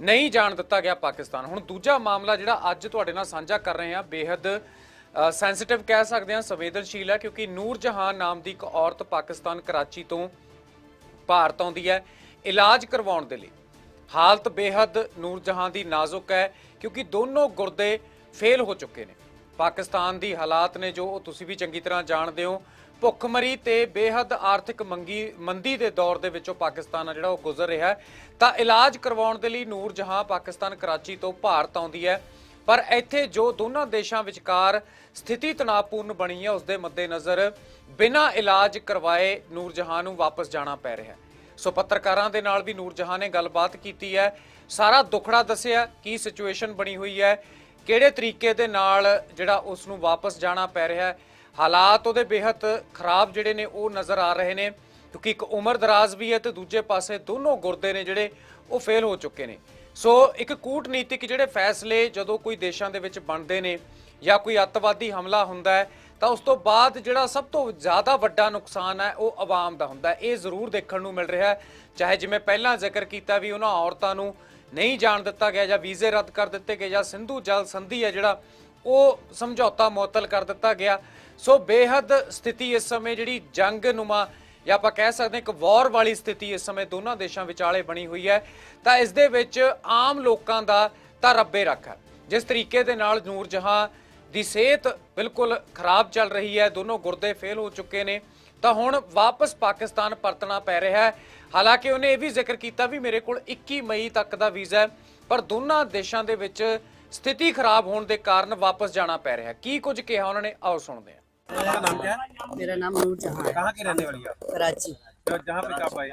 ਨਹੀਂ ਜਾਣ ਦਿੱਤਾ ਗਿਆ ਪਾਕਿਸਤਾਨ। ਹੁਣ ਦੂਜਾ ਮਾਮਲਾ ਜਿਹੜਾ ਅੱਜ ਤੁਹਾਡੇ ਨਾਲ ਸਾਂਝਾ ਕਰ ਰਹੇ ਹਾਂ ਬੇहद ਸੈਂਸਿਟਿਵ ਕਹਿ ਸਕਦੇ ਹਾਂ, ਸੰਵੇਦਨਸ਼ੀਲ ਹੈ ਕਿਉਂਕਿ ਨੂਰ ਜਹਾਨ ਨਾਮ ਦੀ ਇੱਕ ਔਰਤ ਪਾਕਿਸਤਾਨ ਕਰਾਚੀ ਤੋਂ ਭਾਰਤ ਆਉਂਦੀ ਹੈ। ਇਲਾਜ ਕਰਵਾਉਣ ਦੇ ਲਈ। ਹਾਲਤ ਬੇਹੱਦ ਨੂਰ ਜਹਾਨ ਦੀ ਨਾਜ਼ੁਕ ਹੈ, ਕਿਉਂਕਿ ਦੋਨੋਂ ਗੁਰਦੇ ਫੇਲ ਹੋ ਚੁੱਕੇ ਨੇ। ਪਾਕਿਸਤਾਨ ਦੀ ਹਾਲਾਤ ਨੇ ਜੋ ਤੁਸੀਂ ਵੀ ਚੰਗੀ ਤਰ੍ਹਾਂ ਜਾਣਦੇ ਹੋ, ਭੁੱਖਮਰੀ ਤੇ ਬੇਹੱਦ ਆਰਥਿਕ ਮੰਗੀ, ਮੰਦੀ ਦੇ ਦੌਰ ਦੇ ਵਿੱਚੋਂ ਪਾਕਿਸਤਾਨ ਆ ਜਿਹੜਾ ਉਹ ਗੁਜ਼ਰ ਰਿਹਾ ਤਾਂ ਇਲਾਜ ਕਰਵਾਉਣ ਦੇ ਲਈ ਨੂਰ ਜਹਾਂ ਪਾਕਿਸਤਾਨ ਕਰਾਚੀ ਤੋਂ ਭਾਰਤ ਆਉਂਦੀ ਹੈ। ਪਰ ਇੱਥੇ ਜੋ ਦੋਨਾਂ ਦੇਸ਼ਾਂ ਵਿਚਕਾਰ ਸਥਿਤੀ ਤਣਾਅਪੂਰਨ ਬਣੀ ਹੈ ਉਸ ਦੇ ਮੱਦੇਨਜ਼ਰ ਬਿਨਾਂ ਇਲਾਜ ਕਰਵਾਏ ਨੂਰਜਹਾਂ ਨੂੰ ਵਾਪਸ ਜਾਣਾ ਪੈ ਰਿਹਾ ਹੈ। ਸੋ ਪੱਤਰਕਾਰਾਂ ਦੇ ਨਾਲ ਵੀ ਨੂਰਜਹਾਂ ਨੇ ਗੱਲਬਾਤ ਕੀਤੀ ਹੈ। ਸਾਰਾ ਦੁਖੜਾ ਦੱਸਿਆ ਕੀ ਸਿਚੁਏਸ਼ਨ ਬਣੀ ਹੋਈ ਹੈ, ਕਿਹੜੇ ਤਰੀਕੇ ਦੇ ਨਾਲ ਜਿਹੜਾ ਉਸ ਨੂੰ ਵਾਪਸ ਜਾਣਾ ਪੈ ਰਿਹਾ ਹੈ। ਹਾਲਾਤ ਉਹਦੇ ਬੇਹੱਦ ਖਰਾਬ ਜਿਹੜੇ ਨੇ, ਉਹ ਨਜ਼ਰ ਆ ਰਹੇ ਨੇ। ਕਿਉਂਕਿ ਇੱਕ ਉਮਰ ਦਰਾਜ਼ ਵੀ ਹੈ ਤੇ ਦੂਜੇ ਪਾਸੇ ਦੋਨੋਂ ਗੁਰਦੇ ਨੇ ਜਿਹੜੇ, ਉਹ ਫੇਲ ਹੋ ਚੁੱਕੇ ਨੇ। ਸੋ ਇੱਕ ਕੂਟਨੀਤਿਕ ਜਿਹੜੇ ਫੈਸਲੇ ਜਦੋਂ ਕੋਈ ਦੇਸ਼ਾਂ ਦੇ ਵਿੱਚ ਬਣਦੇ ਨੇ ਜਾਂ ਕੋਈ ਅੱਤਵਾਦੀ ਹਮਲਾ ਹੁੰਦਾ ਹੈ, ਤਾਂ ਉਸ ਤੋਂ ਬਾਅਦ ਜਿਹੜਾ ਸਭ ਤੋਂ ਜ਼ਿਆਦਾ ਵੱਡਾ ਨੁਕਸਾਨ ਹੈ, ਉਹ ਆਵਾਮ ਦਾ ਹੁੰਦਾ ਹੈ। ਇਹ ਜ਼ਰੂਰ ਦੇਖਣ ਨੂੰ ਮਿਲ ਰਿਹਾ ਹੈ। ਚਾਹੇ ਜਿਵੇਂ ਪਹਿਲਾਂ ਜ਼ਿਕਰ ਕੀਤਾ ਵੀ ਉਹਨਾਂ ਔਰਤਾਂ ਨੂੰ ਨਹੀਂ ਜਾਣ ਦਿੱਤਾ ਗਿਆ ਜਾਂ ਵੀਜ਼ੇ ਰੱਦ ਕਰ ਦਿੱਤੇ ਗਏ ਜਾਂ ਸਿੰਧੂ ਜਲ ਸੰਧੀ ਹੈ ਜਿਹੜਾ, ਉਹ ਸਮਝੌਤਾ ਮੁਅੱਤਲ ਕਰ ਦਿੱਤਾ ਗਿਆ। ਸੋ ਬੇਹੱਦ ਸਥਿਤੀ ਇਸ ਸਮੇਂ ਜਿਹੜੀ ਜੰਗ ਨੁਮਾ ਜਾਂ ਆਪਾਂ ਕਹਿ ਸਕਦੇ ਹਾਂ ਇੱਕ ਵਾਰ ਵਾਲੀ ਸਥਿਤੀ ਇਸ ਸਮੇਂ ਦੋਨਾਂ ਦੇਸ਼ਾਂ ਵਿਚਾਲੇ ਬਣੀ ਹੋਈ ਹੈ, ਤਾਂ ਇਸ ਦੇ ਵਿੱਚ ਆਮ ਲੋਕਾਂ ਦਾ ਤਾਂ ਰੱਬੇ ਰੱਖ ਹੈ। ਜਿਸ ਤਰੀਕੇ ਦੇ ਨਾਲ ਨੂਰ ਜਹਾਂ ਦੀ ਸਿਹਤ ਬਿਲਕੁਲ ਖਰਾਬ ਚੱਲ ਰਹੀ ਹੈ, ਦੋਨੋਂ ਗੁਰਦੇ ਫੇਲ ਹੋ ਚੁੱਕੇ ਨੇ, ਤਾਂ ਹੁਣ ਵਾਪਸ ਪਾਕਿਸਤਾਨ ਪਰਤਣਾ ਪੈ ਰਿਹਾ ਹੈ। ਹਾਲਾਂਕਿ ਉਹਨੇ ਇਹ ਵੀ ਜ਼ਿਕਰ ਕੀਤਾ ਵੀ ਮੇਰੇ ਕੋਲ 21 ਮਈ ਤੱਕ ਦਾ ਵੀਜ਼ਾ ਹੈ, ਪਰ ਦੋਨਾਂ ਦੇਸ਼ਾਂ ਦੇ ਵਿੱਚ ਸਥਿਤੀ ਖਰਾਬ ਹੋਣ ਦੇ ਕਾਰਨ ਵਾਪਸ ਜਾਣਾ ਪੈ ਰਿਹਾ ਕੀ ਕੁਝ ਕਿਹਾ ਉਹਨਾਂ ਨੇ? ਆਓ ਸੁਣਦੇ ਹਾਂ। आपका नाम क्या? है मेरा नाम नूर जहाँ कहाँ के रहने वाली है आप? कराची। तो जहाँ पे कब आए?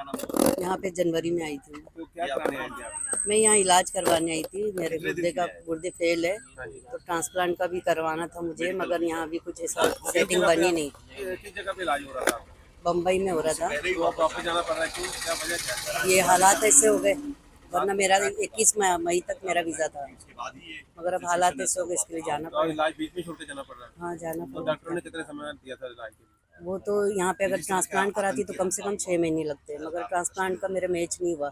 यहाँ पे जनवरी में आई थी। तो क्या कराने आए थे आप? मैं यहाँ इलाज करवाने आई थी। मेरे गुर्दे का गुर्दे फेल है। तो ट्रांसप्लांट का भी करवाना था मुझे मगर यहाँ भी कुछ ऐसा सेटिंग बनी नहीं। ये किस जगह पे इलाज हो रहा था? बम्बई में हो रहा था। है है ये हालात ऐसे हो गए। वरना मेरा इक्कीस मई तक मेरा वीज़ा था। मगर अब हालात ऐसे हो गए इसके लिए जाना पड़ा। इलाज बीच में छोड़ जाना पड़ रहा है। हाँ जाना तो पड़ा। डॉक्टर ने कितने समय दिया था इलाज के लिए? वो तो यहाँ पे अगर ट्रांसप्लांट कराती तो कम से कम छः महीने लगते मगर ट्रांसप्लांट का मेरा मैच नहीं हुआ।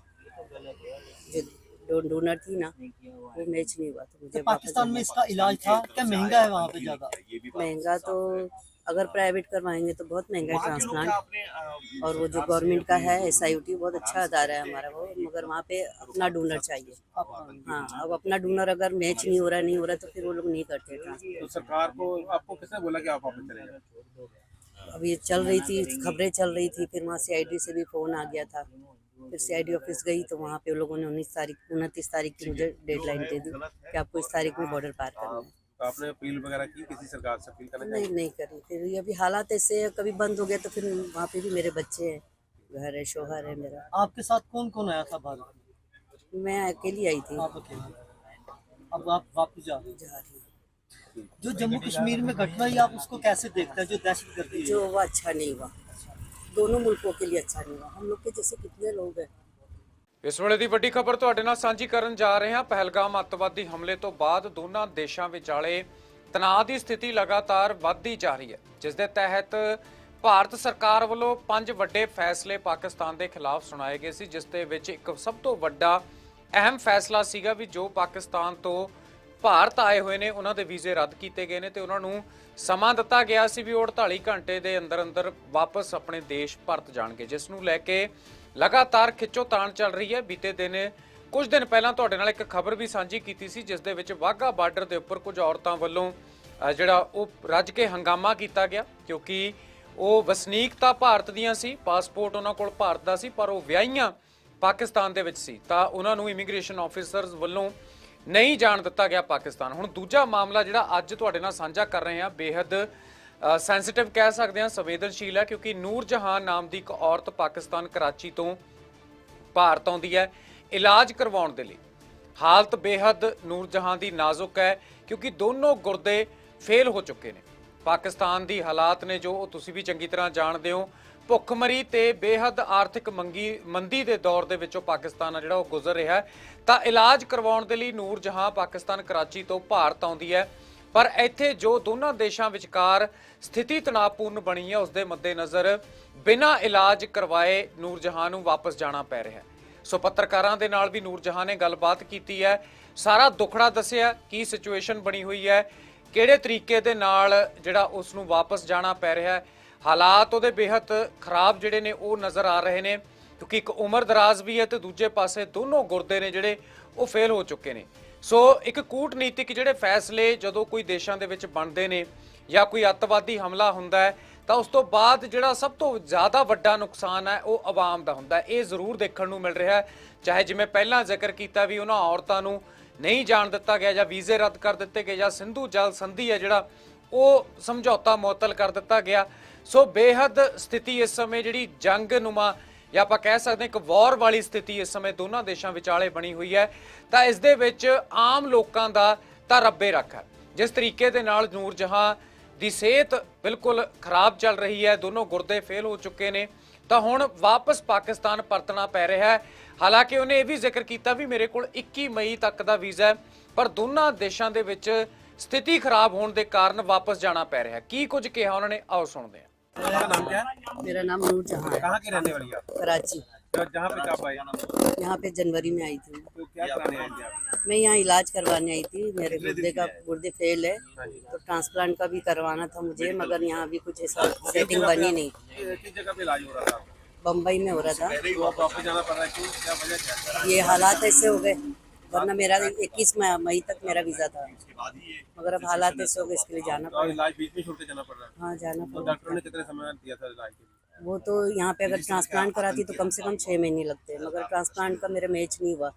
जो डोनर थी ना वो मैच नहीं हुआ। तो मुझे तो पाकिस्तान में इसका इलाज था? क्या महँगा है वहाँ पे ज़्यादा? महँगा तो अगर प्राइवेट करवाएँगे तो बहुत महँगा है ट्रांसप्लांट और वो जो गवर्नमेंट का है एस बहुत अच्छा अदारा है हमारा वो मगर वहाँ पे अपना डोनर चाहिए। हाँ अब अपना डोनर अगर मैच नहीं हो रहा नहीं हो रहा तो फिर वो लोग नहीं करते ट्रांसप्लांट। तो सरकार को आपको किसने बोला कि आप वापस चले अब ये चल रही थी खबरें चल रही थी फिर वहाँ सी से भी फ़ोन आ गया था। फिर सी ऑफ़िस गई तो वहाँ पे लोगों ने उन्नीस तारीख उनतीस तारीख की मुझे डेडलाइन दे दी कि आपको इस तारीख में बॉर्डर पार करना है। तो आपने अपील वगैरह की किसी सरकार से अपील करना नहीं नहीं करी। फिर ये अभी हालात ऐसे है, कभी बंद हो गया तो फिर वहाँ पे भी मेरे बच्चे हैं घर है शोहर है मेरा। आपके साथ कौन कौन आया था भारत में? मैं अकेली आई थी। आप अकेले? अब आप वापस जा रहे जा रही जो जम्मू कश्मीर में घटना हुई आप उसको कैसे देखते हैं जो दहशत गर्दी जो हुआ अच्छा नहीं हुआ। दोनों मुल्कों के लिए अच्छा नहीं हुआ। हम लोग के जैसे कितने लोग हैं ਇਸ ਵੇਲੇ ਦੀ ਵੱਡੀ ਖਬਰ ਤੁਹਾਡੇ ਨਾਲ ਸਾਂਝੀ ਕਰਨ ਜਾ ਰਹੇ ਹਾਂ। ਪਹਿਲਗਾਮ ਅੱਤਵਾਦੀ ਹਮਲੇ ਤੋਂ ਬਾਅਦ ਦੋਨਾਂ ਦੇਸ਼ਾਂ ਵਿਚਾਲੇ ਤਣਾਅ ਦੀ ਸਥਿਤੀ ਲਗਾਤਾਰ ਵੱਧਦੀ ਜਾ ਰਹੀ ਹੈ, ਜਿਸ ਦੇ ਤਹਿਤ ਭਾਰਤ ਸਰਕਾਰ ਵੱਲੋਂ ਪੰਜ ਵੱਡੇ ਫੈਸਲੇ ਪਾਕਿਸਤਾਨ ਦੇ ਖਿਲਾਫ ਸੁਣਾਏ ਗਏ ਸੀ, ਜਿਸ ਦੇ ਵਿੱਚ ਇੱਕ ਸਭ ਤੋਂ ਵੱਡਾ ਅਹਿਮ ਫੈਸਲਾ ਸੀਗਾ ਵੀ ਜੋ ਪਾਕਿਸਤਾਨ ਤੋਂ ਭਾਰਤ ਆਏ ਹੋਏ ਨੇ, ਉਹਨਾਂ ਦੇ ਵੀਜ਼ੇ ਰੱਦ ਕੀਤੇ ਗਏ ਨੇ ਤੇ ਉਹਨਾਂ ਨੂੰ ਸਮਾਂ ਦਿੱਤਾ ਗਿਆ ਸੀ ਵੀ ਉਹ 48 ਘੰਟੇ ਦੇ ਅੰਦਰ ਅੰਦਰ ਵਾਪਸ ਆਪਣੇ ਦੇਸ਼ ਪਰਤ ਜਾਣਗੇ, ਜਿਸ ਨੂੰ ਲੈ ਕੇ ਲਗਾਤਾਰ ਖਿੱਚੋ ਤਾਣ ਚੱਲ ਰਹੀ ਹੈ। ਬੀਤੇ ਦਿਨ, ਕੁਝ ਦਿਨ ਪਹਿਲਾਂ ਤੁਹਾਡੇ ਨਾਲ ਇੱਕ ਖਬਰ ਵੀ ਸਾਂਝੀ ਕੀਤੀ ਸੀ, ਜਿਸ ਦੇ ਵਿੱਚ ਵਾਹਗਾ ਬਾਰਡਰ ਦੇ ਉੱਪਰ ਕੁਝ ਔਰਤਾਂ ਵੱਲੋਂ ਜਿਹੜਾ ਉਹ ਰੱਜ ਕੇ ਹੰਗਾਮਾ ਕੀਤਾ ਗਿਆ, ਕਿਉਂਕਿ ਉਹ ਵਸਨੀਕ ਤਾਂ ਭਾਰਤ ਦੀਆਂ ਸੀ, ਪਾਸਪੋਰਟ ਉਹਨਾਂ ਕੋਲ ਭਾਰਤ ਦਾ ਸੀ, ਪਰ ਉਹ ਵਿਆਹੀਆਂ ਪਾਕਿਸਤਾਨ ਦੇ ਵਿੱਚ ਸੀ। ਤਾਂ ਉਹਨਾਂ ਨੂੰ ਇਮੀਗ੍ਰੇਸ਼ਨ ਆਫੀਸਰਸ ਵੱਲੋਂ ਨਹੀਂ ਜਾਣ ਦਿੱਤਾ ਗਿਆ ਪਾਕਿਸਤਾਨ। ਹੁਣ ਦੂਜਾ ਮਾਮਲਾ ਜਿਹੜਾ ਅੱਜ ਤੁਹਾਡੇ ਨਾਲ ਸਾਂਝਾ ਕਰ ਰਹੇ ਹਾਂ ਬੇहद ਸੈਂਸਿਟਿਵ ਕਹਿ ਸਕਦੇ ਹਾਂ, ਸੰਵੇਦਨਸ਼ੀਲ ਹੈ ਕਿਉਂਕਿ ਨੂਰ ਜਹਾਨ ਨਾਮ ਦੀ ਇੱਕ ਔਰਤ ਪਾਕਿਸਤਾਨ ਕਰਾਚੀ ਤੋਂ ਭਾਰਤ ਆਉਂਦੀ ਹੈ। ਇਲਾਜ ਕਰਵਾਉਣ ਦੇ ਲਈ। ਹਾਲਤ ਬੇਹੱਦ ਨੂਰ ਜਹਾਂ ਦੀ ਨਾਜ਼ੁਕ ਹੈ, ਕਿਉਂਕਿ ਦੋਨੋਂ ਗੁਰਦੇ ਫੇਲ ਹੋ ਚੁੱਕੇ ਨੇ। ਪਾਕਿਸਤਾਨ ਦੀ ਹਾਲਾਤ ਨੇ ਜੋ ਉਹ ਤੁਸੀਂ ਵੀ ਚੰਗੀ ਤਰ੍ਹਾਂ ਜਾਣਦੇ ਹੋ, ਭੁੱਖਮਰੀ ਤੇ ਬੇਹੱਦ ਆਰਥਿਕ ਮੰਗੀ, ਮੰਦੀ ਦੇ ਦੌਰ ਦੇ ਵਿੱਚੋਂ ਪਾਕਿਸਤਾਨ ਆ ਜਿਹੜਾ ਉਹ ਗੁਜ਼ਰ ਰਿਹਾ ਤਾਂ ਇਲਾਜ ਕਰਵਾਉਣ ਦੇ ਲਈ ਨੂਰ ਜਹਾਂ ਪਾਕਿਸਤਾਨ ਕਰਾਚੀ ਤੋਂ ਭਾਰਤ ਆਉਂਦੀ ਹੈ। ਪਰ ਇੱਥੇ ਜੋ ਦੋਨਾਂ ਦੇਸ਼ਾਂ ਵਿਚਕਾਰ ਸਥਿਤੀ ਤਣਾਅਪੂਰਨ ਬਣੀ ਹੈ ਉਸ ਦੇ ਮੱਦੇਨਜ਼ਰ ਬਿਨਾਂ ਇਲਾਜ ਕਰਵਾਏ ਨੂਰਜਹਾਂ ਨੂੰ ਵਾਪਸ ਜਾਣਾ ਪੈ ਰਿਹਾ ਹੈ। ਸੋ ਪੱਤਰਕਾਰਾਂ ਦੇ ਨਾਲ ਵੀ ਨੂਰਜਹਾਂ ਨੇ ਗੱਲਬਾਤ ਕੀਤੀ ਹੈ। ਸਾਰਾ ਦੁਖੜਾ ਦੱਸਿਆ ਕੀ ਸਿਚੁਏਸ਼ਨ ਬਣੀ ਹੋਈ ਹੈ, ਕਿਹੜੇ ਤਰੀਕੇ ਦੇ ਨਾਲ ਜਿਹੜਾ ਉਸ ਨੂੰ ਵਾਪਸ ਜਾਣਾ ਪੈ ਰਿਹਾ ਹੈ। ਹਾਲਾਤ ਉਹਦੇ ਬੇਹੱਦ ਖਰਾਬ ਜਿਹੜੇ ਨੇ, ਉਹ ਨਜ਼ਰ ਆ ਰਹੇ ਨੇ, ਕਿਉਂਕਿ ਇੱਕ ਉਮਰ ਦਰਾਜ਼ ਵੀ ਹੈ ਤੇ ਦੂਜੇ ਪਾਸੇ ਦੋਨੋਂ ਗੁਰਦੇ ਨੇ ਜਿਹੜੇ, ਉਹ ਫੇਲ ਹੋ ਚੁੱਕੇ ਨੇ। ਸੋ ਇੱਕ ਕੂਟਨੀਤਿਕ ਜਿਹੜੇ ਫੈਸਲੇ ਜਦੋਂ ਕੋਈ ਦੇਸ਼ਾਂ ਦੇ ਵਿੱਚ ਬਣਦੇ ਨੇ ਜਾਂ ਕੋਈ ਅੱਤਵਾਦੀ ਹਮਲਾ ਹੁੰਦਾ ਹੈ, ਤਾਂ ਉਸ ਤੋਂ ਬਾਅਦ ਜਿਹੜਾ ਸਭ ਤੋਂ ਜ਼ਿਆਦਾ ਵੱਡਾ ਨੁਕਸਾਨ ਹੈ, ਉਹ ਆਵਾਮ ਦਾ ਹੁੰਦਾ ਹੈ। ਇਹ ਜ਼ਰੂਰ ਦੇਖਣ ਨੂੰ ਮਿਲ ਰਿਹਾ ਹੈ। ਚਾਹੇ ਜਿਵੇਂ ਪਹਿਲਾਂ ਜ਼ਿਕਰ ਕੀਤਾ ਵੀ ਉਹਨਾਂ ਔਰਤਾਂ ਨੂੰ ਨਹੀਂ ਜਾਣ ਦਿੱਤਾ ਗਿਆ ਜਾਂ ਵੀਜ਼ੇ ਰੱਦ ਕਰ ਦਿੱਤੇ ਗਏ ਜਾਂ ਸਿੰਧੂ ਜਲ ਸੰਧੀ ਹੈ ਜਿਹੜਾ, ਉਹ ਸਮਝੌਤਾ ਮੁਅੱਤਲ ਕਰ ਦਿੱਤਾ ਗਿਆ। ਸੋ ਬੇਹੱਦ ਸਥਿਤੀ ਇਸ ਸਮੇਂ ਜਿਹੜੀ ਜੰਗ ਨੁਮਾ ਜਾਂ ਆਪਾਂ ਕਹਿ ਸਕਦੇ ਹਾਂ ਇੱਕ ਵਾਰ ਵਾਲੀ ਸਥਿਤੀ ਇਸ ਸਮੇਂ ਦੋਨਾਂ ਦੇਸ਼ਾਂ ਵਿਚਾਲੇ ਬਣੀ ਹੋਈ ਹੈ, ਤਾਂ ਇਸ ਦੇ ਵਿੱਚ ਆਮ ਲੋਕਾਂ ਦਾ ਤਾਂ ਰੱਬੇ ਰੱਖ ਹੈ। ਜਿਸ ਤਰੀਕੇ ਦੇ ਨਾਲ ਨੂਰ ਜਹਾਂ ਦੀ ਸਿਹਤ ਬਿਲਕੁਲ ਖਰਾਬ ਚੱਲ ਰਹੀ ਹੈ, ਦੋਨੋਂ ਗੁਰਦੇ ਫੇਲ ਹੋ ਚੁੱਕੇ ਨੇ, ਤਾਂ ਹੁਣ ਵਾਪਸ ਪਾਕਿਸਤਾਨ ਪਰਤਣਾ ਪੈ ਰਿਹਾ ਹੈ। ਹਾਲਾਂਕਿ ਉਹਨੇ ਇਹ ਵੀ ਜ਼ਿਕਰ ਕੀਤਾ ਵੀ ਮੇਰੇ ਕੋਲ 21 ਮਈ ਤੱਕ ਦਾ ਵੀਜ਼ਾ ਹੈ, ਪਰ ਦੋਨਾਂ ਦੇਸ਼ਾਂ ਦੇ ਵਿੱਚ ਸਥਿਤੀ ਖਰਾਬ ਹੋਣ ਦੇ ਕਾਰਨ ਵਾਪਸ ਜਾਣਾ ਪੈ ਰਿਹਾ ਕੀ ਕੁਝ ਕਿਹਾ ਉਹਨਾਂ ਨੇ? ਆਓ ਸੁਣਦੇ ਹਾਂ। आपका नाम क्या है? मेरा नाम नूर जहाँ है। कहाँ की रहने वाली है आप? कराची। तो जहाँ पे आप आए यहाँ पे जनवरी में आई थी। तो क्या कराने आई थी आप? मैं यहाँ इलाज करवाने आई थी। मेरे गुर्दे का गुर्दे फेल है। तो ट्रांसप्लांट का भी करवाना था मुझे मगर यहाँ अभी कुछ ऐसा सेटिंग बनी नहीं। ये किस जगह पे इलाज हो रहा था? बम्बई में हो रहा था। तो है है? ये हालात ऐसे हो गए। वरना मेरा 21 मई तक मेरा वीज़ा था। मगर अब हालात ऐसे हो गए इसके लिए जाना पड़ा। इलाज बीच में छोड़ के जाना पड़ रहा है। हाँ जाना तो पड़ा। डॉक्टर ने कितने समय दिया था इलाज के लिए? वो तो यहाँ पे अगर ट्रांसप्लांट कराती तो कम से कम छः महीने लगते हैं मगर ट्रांसप्लांट का मेरा मैच नहीं हुआ।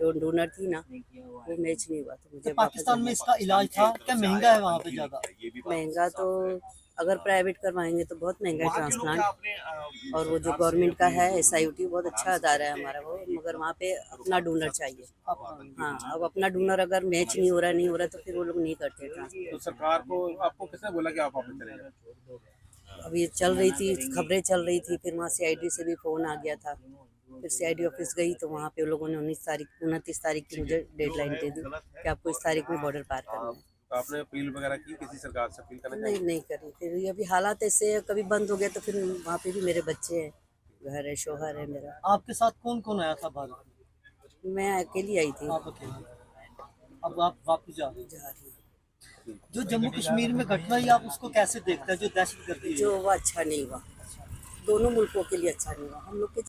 जो डोनर थी ना वो मैच नहीं हुआ तो मुझे तो पाकिस्तान में इसका इलाज था? क्या महँगा है वहाँ पे ज़्यादा? महँगा तो अगर प्राइवेट करवाएँगे तो बहुत महँगा है ट्रांसप्लांट और वो जो गवर्नमेंट का है एस आई बहुत अच्छा अदारा है हमारा वो मगर वहाँ पे अपना डोनर चाहिए। हाँ अब अपना डोनर अगर मैच नहीं हो रहा नहीं हो रहा तो फिर वो लोग नहीं करते ट्रांसप्लांट। तो सरकार को आपको किसने बोला कि आप वापस चले जाए अब ये चल रही थी खबरें चल रही थी फिर वहाँ सी से भी फ़ोन आ गया था। फिर सीआईडी ऑफ़िस गई तो वहाँ पे लोगों ने उन्नीस तारीख उनतीस तारीख की मुझे डेडलाइन दे दी कि आपको इस तारीख में बॉर्डर पार करना है। तो आपने अपील वगैरह की? किसी सरकार से अपील करना नहीं नहीं करी। फिर ये अभी हालात ऐसे है कभी बंद हो गया तो फिर वहाँ पे भी मेरे बच्चे हैं घर है शोहर है मेरा। आपके साथ कौन कौन आया था भारत में? मैं अकेली आई थी। आप अकेले? अब आप वापस जा रहे हैं। जा रही हूँ। जो जम्मू कश्मीर में घटना हुई आप उसको कैसे देखते हैं जो दहशत गर्दी जो वो अच्छा नहीं हुआ। दोनों मुल्कों के लिए अच्छा नहीं हुआ। हम लोग के